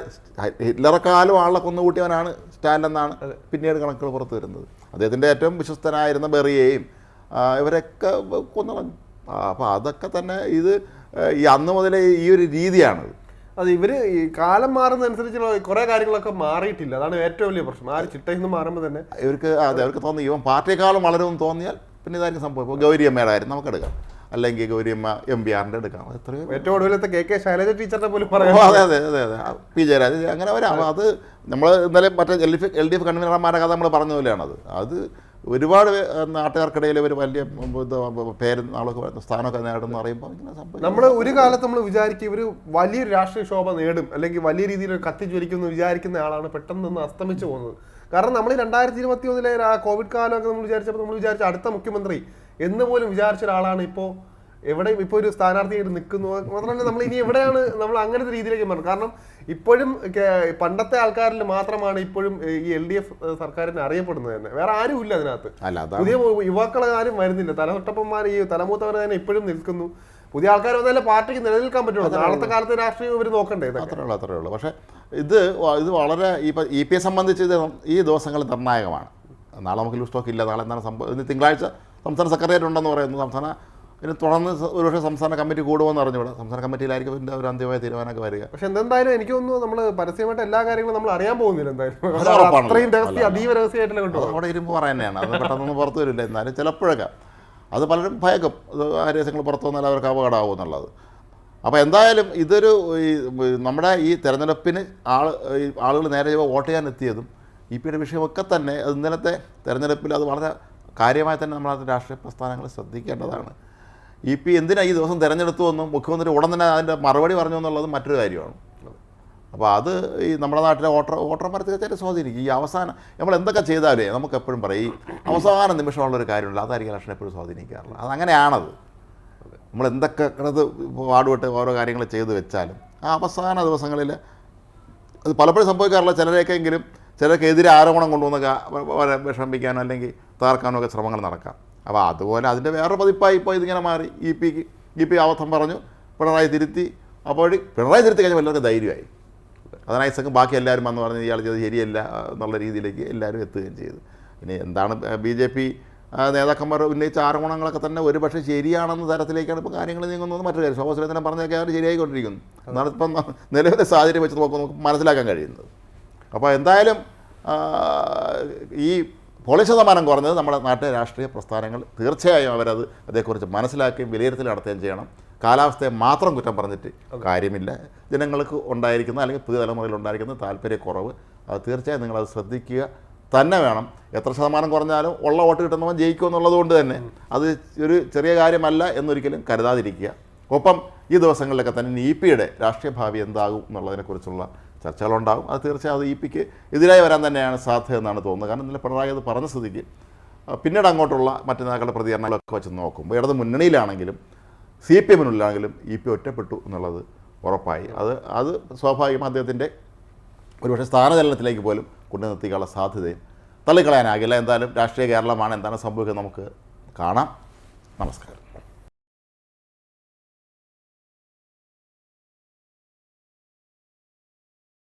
ഹിറ്റ്ലറക്കാലം ആളെ കൊന്നുകൂട്ടിയവനാണ് സ്റ്റാലിനെന്നാണ് പിന്നീട് കണക്കുകൾ പുറത്തു വരുന്നത്. അദ്ദേഹത്തിന്റെ ഏറ്റവും വിശ്വസ്തനായിരുന്ന ബെറിയെയും ഇവരൊക്കെ കൊന്നളഞ്ഞു. അപ്പോൾ അതൊക്കെ തന്നെ ഇത് ഈ അന്ന് മുതലേ ഈ ഒരു രീതിയാണത്. അത് ഇവർ ഈ കാലം മാറുന്നതനുസരിച്ചുള്ള കുറെ കാര്യങ്ങളൊക്കെ മാറിയിട്ടില്ല. അതാണ് ഏറ്റവും വലിയ പ്രശ്നം. ആ ചിട്ടയിൽ നിന്ന് മാറുമ്പോൾ തന്നെ ഇവർക്ക് അതെ അവർക്ക് തോന്നി ഇവൻ പാർട്ടിയെക്കാളും വളരുമെന്ന് തോന്നിയാൽ പിന്നെ ഇതായിരിക്കും സംഭവം. ഇപ്പോൾ ഗൗരിയമ്മയുടെ കാര്യം നമുക്ക് എടുക്കാം അല്ലെങ്കിൽ ഗൗരിയമ്മ എം പി ആറിന്റെ എടുക്കാം എത്രയോ ഏറ്റവും ഒടുവിലത്തെ കെ കെ ശൈലജ ടീച്ചറിനെ പോലും പറയാം അതെ അതെ അതെ അതെ. പി ജയരാജ് അങ്ങനെ വരാം. അത് നമ്മൾ ഇന്നലെ മറ്റേ L D F L D F കൺവീനർമാരുടെ കഥ നമ്മൾ പറഞ്ഞ പോലെയാണത്. അത് ഒരുപാട് നാട്ടുകാർക്കിടയിൽ ഒരു വലിയ പേരും നാളൊക്കെ വരുന്ന സ്ഥാനമൊക്കെ നേടുമെന്ന് പറയുമ്പോൾ നമ്മൾ ഒരു കാലത്ത് നമ്മൾ വിചാരിക്കും ഇവർ വലിയൊരു രാഷ്ട്രീയ ശോഭ നേടും അല്ലെങ്കിൽ വലിയ രീതിയിൽ കത്തിജ്വലിക്കും എന്ന് വിചാരിക്കുന്ന ആളാണ് പെട്ടെന്ന് അസ്തമിച്ചു പോകുന്നത്. കാരണം നമ്മൾ രണ്ടായിരത്തി ഇരുപത്തി ഒന്നിലെ ആ കോവിഡ് കാലമൊക്കെ നമ്മൾ വിചാരിച്ചപ്പോൾ നമ്മൾ വിചാരിച്ച അടുത്ത മുഖ്യമന്ത്രി എന്ന് പോലും വിചാരിച്ച ഒരാളാണ് ഇപ്പോൾ എവിടെ ഇപ്പോൾ ഒരു സ്ഥാനാർത്ഥിയായിട്ട് നിൽക്കുന്നു. മാത്രമല്ല നമ്മൾ ഇനി എവിടെയാണ് നമ്മൾ അങ്ങനത്തെ രീതിയിലേക്ക് മാറും കാരണം ഇപ്പോഴും പണ്ടത്തെ ആൾക്കാരിൽ മാത്രമാണ് ഇപ്പോഴും ഈ എൽ ഡി എഫ് സർക്കാരിനെ അറിയപ്പെടുന്നത് തന്നെ. വേറെ ആരും ഇല്ല അതിനകത്ത്. പുതിയ യുവാക്കൾ ആരും വരുന്നില്ല. തലതൊട്ടപ്പന്മാർ ഈ തലമൂത്തവർ തന്നെ ഇപ്പോഴും നിൽക്കുന്നു. പുതിയ ആൾക്കാർ വന്നാലേ പാർട്ടിക്ക് നിലനിൽക്കാൻ പറ്റുള്ളൂ. നാളത്തെ കാലത്തെ രാഷ്ട്രീയം ഇവർ നോക്കണ്ടേ അത്രേ ഉള്ളൂ അത്രേ ഉള്ളൂ. പക്ഷേ ഇത് ഇത് വളരെ ഇപ്പം ഇ പി എ സംബന്ധിച്ച് ഇത് ഈ ദിവസങ്ങൾ നിർണായകമാണ്. നാളെ നമുക്ക് ലൂസ് സ്റ്റോക്ക് ഇല്ല. നാളെ എന്താണ് സംഭവം? തിങ്കളാഴ്ച സംസ്ഥാന സെക്രട്ടേറിയറ്റ് ഉണ്ടെന്ന് പറയുന്നു. സംസ്ഥാന ഇതിന് തുടർന്ന് ഒരുപക്ഷെ സംസ്ഥാന കമ്മിറ്റി കൂടുമെന്ന് അറിഞ്ഞുകൂടാ സംസ്ഥാന കമ്മിറ്റിയിലായിരിക്കും ഇതിന്റെ ഒരു അന്തിമമായ തീരുമാനമൊക്കെ വരിക. പക്ഷെ എന്തായാലും എനിക്ക് തോന്നുന്നു നമ്മൾ പരസ്യമായിട്ട് എല്ലാ കാര്യങ്ങളും നമ്മൾ അറിയാൻ പോകുന്നില്ല എന്തായാലും. അത്രയും രഹസ്യം അതീവ രഹസ്യമായിട്ടല്ലേ കണ്ടു. അവിടെ ഇരുമ്പ് പറയുന്നതാണ് അത് പെട്ടെന്നൊന്നും പുറത്തു വരില്ല. എന്നാലും ചിലപ്പോഴൊക്കെ അത് പലരും ഭയക്കും. അത് ആ രഹസ്യങ്ങൾ പുറത്തു വന്നാൽ അവർക്ക് അപകടമാവും എന്നുള്ളത്. അപ്പോൾ എന്തായാലും ഇതൊരു ഈ നമ്മുടെ ഈ തെരഞ്ഞെടുപ്പിന് ആൾ ഈ ആളുകൾ നേരെ വോട്ട് ചെയ്യാൻ എത്തിയതും ഇ പിയുടെ വിഷയമൊക്കെ തന്നെ അത് ഇന്നലത്തെ തെരഞ്ഞെടുപ്പിൽ അത് വളരെ കാര്യമായി തന്നെ നമ്മളത് രാഷ്ട്രീയ പ്രസ്ഥാനങ്ങൾ ശ്രദ്ധിക്കേണ്ടതാണ്. ഇ പി എന്തിനാ ഈ ദിവസം തിരഞ്ഞെടുത്തു എന്നും മുഖ്യമന്ത്രി ഉടൻ തന്നെ അതിന്റെ മറുപടി പറഞ്ഞു എന്നുള്ളത് മറ്റൊരു കാര്യമാണ്. അപ്പോൾ അത് ഈ നമ്മുടെ നാട്ടിലെ വോട്ടർ വോട്ടർമാർ തീർച്ചയായിട്ടും സ്വാധീനിക്കും. ഈ അവസാനം നമ്മൾ എന്തൊക്കെ ചെയ്താലേ നമുക്ക് എപ്പോഴും പറയും ഈ അവസാന നിമിഷമുള്ള ഒരു കാര്യമില്ല അതായിരിക്കും ഇലക്ഷൻ എപ്പോഴും സ്വാധീനിക്കാറുള്ളത്. അങ്ങനെയാണത്. നമ്മൾ എന്തൊക്കെ അത് പാടുപെട്ട് ഓരോ കാര്യങ്ങൾ ചെയ്തു വെച്ചാലും ആ അവസാന ദിവസങ്ങളിൽ അത് പലപ്പോഴും സംഭവിക്കാറില്ല. ചിലരെയൊക്കെങ്കിലും ചിലർക്കെതിരെ ആരോപണം കൊണ്ടുവന്നൊക്കെ വിഷമിപ്പിക്കാനോ അല്ലെങ്കിൽ തകർക്കാനോ ഒക്കെ ശ്രമങ്ങൾ നടക്കാം. അപ്പോൾ അതുപോലെ അതിന്റെ വേറെ പതിപ്പായി ഇപ്പോൾ ഇതിങ്ങനെ മാറി. ഇ പിക്ക് ഇ പി അബദ്ധം പറഞ്ഞു. പിണറായി തിരുത്തി. അപ്പോൾ പിണറായി തിരുത്തി കഴിഞ്ഞാൽ എല്ലാവർക്കും ധൈര്യമായി. അതിനായി സംഘം ബാക്കി എല്ലാവരും വന്ന് പറഞ്ഞ് ഇയാൾ ചെയ്ത് ശരിയല്ല എന്നുള്ള രീതിയിലേക്ക് എല്ലാവരും എത്തുകയും ചെയ്തു. ഇനി എന്താണ് ബി ജെ പി നേതാക്കന്മാർ ഉന്നയിച്ച ആരോപണങ്ങളൊക്കെ തന്നെ ഒരുപക്ഷെ ശരിയാണെന്ന തരത്തിലേക്കാണ് ഇപ്പോൾ കാര്യങ്ങൾ നീങ്ങുന്നത് മറ്റൊരു കാര്യം. ശോഭ സുരേന്ദ്രൻ പറഞ്ഞൊക്കെ അവർ ശരിയായിക്കൊണ്ടിരിക്കുന്നു. എന്നാണ് ഇപ്പം നിലവിലെ സാഹചര്യം വെച്ച് നോക്കുമ്പോൾ നമുക്ക് മനസ്സിലാക്കാൻ കഴിയുന്നത്. അപ്പോൾ എന്തായാലും ഈ പോളി ശതമാനം കുറഞ്ഞത് നമ്മുടെ നാട്ടിലെ രാഷ്ട്രീയ പ്രസ്ഥാനങ്ങൾ തീർച്ചയായും അവരത് അതേക്കുറിച്ച് മനസ്സിലാക്കുകയും വിലയിരുത്തൽ നടത്തുകയും ചെയ്യണം. കാലാവസ്ഥയെ മാത്രം കുറ്റം പറഞ്ഞിട്ട് കാര്യമില്ല. ജനങ്ങൾക്ക് ഉണ്ടായിരിക്കുന്ന അല്ലെങ്കിൽ പുതിയ തലമുറയിൽ ഉണ്ടായിരിക്കുന്ന താല്പര്യക്കുറവ് അത് തീർച്ചയായും നിങ്ങളത് ശ്രദ്ധിക്കുക. തന്നെ വേണം. എത്ര ശതമാനം കുറഞ്ഞാലും ഉള്ള വോട്ട് കിട്ടുന്നവൻ ജയിക്കും എന്നുള്ളത് കൊണ്ട് തന്നെ അത് ഒരു ചെറിയ കാര്യമല്ല എന്നൊരിക്കലും കരുതാതിരിക്കുക. ഒപ്പം ഈ ദിവസങ്ങളിലൊക്കെ തന്നെ ഇ പിയുടെ രാഷ്ട്രീയ ഭാവി എന്താകും എന്നുള്ളതിനെക്കുറിച്ചുള്ള ചർച്ചകളുണ്ടാകും അത് തീർച്ചയായും അത് ഇ പിക്ക് എതിരായി വരാൻ തന്നെയാണ് സാധ്യത എന്നാണ് തോന്നുന്നത്. കാരണം ഇന്നലെ പിണറായി അത് പറഞ്ഞ സ്ഥിതിക്ക് പിന്നീട് അങ്ങോട്ടുള്ള മറ്റു നേതാക്കളുടെ പ്രതികരണങ്ങളൊക്കെ വെച്ച് നോക്കുമ്പോൾ ഇടത് മുന്നണിയിലാണെങ്കിലും സി പി എമ്മിനുള്ളിലാണെങ്കിലും ഇ പി ഒറ്റപ്പെട്ടു എന്നുള്ളത് ഉറപ്പായി. അത് അത് സ്വാഭാവികം അദ്ദേഹത്തിന്റെ ഒരുപക്ഷെ സ്ഥാനചലനത്തിലേക്ക് പോലും കൊണ്ടു നിർത്തിക്കാനുള്ള സാധ്യതയും തള്ളിക്കളയാനാകില്ല. എന്തായാലും രാഷ്ട്രീയ കേരളമാണ്. എന്താണ് സംഭവിക്കുന്നത് നമുക്ക് കാണാം. നമസ്കാരം.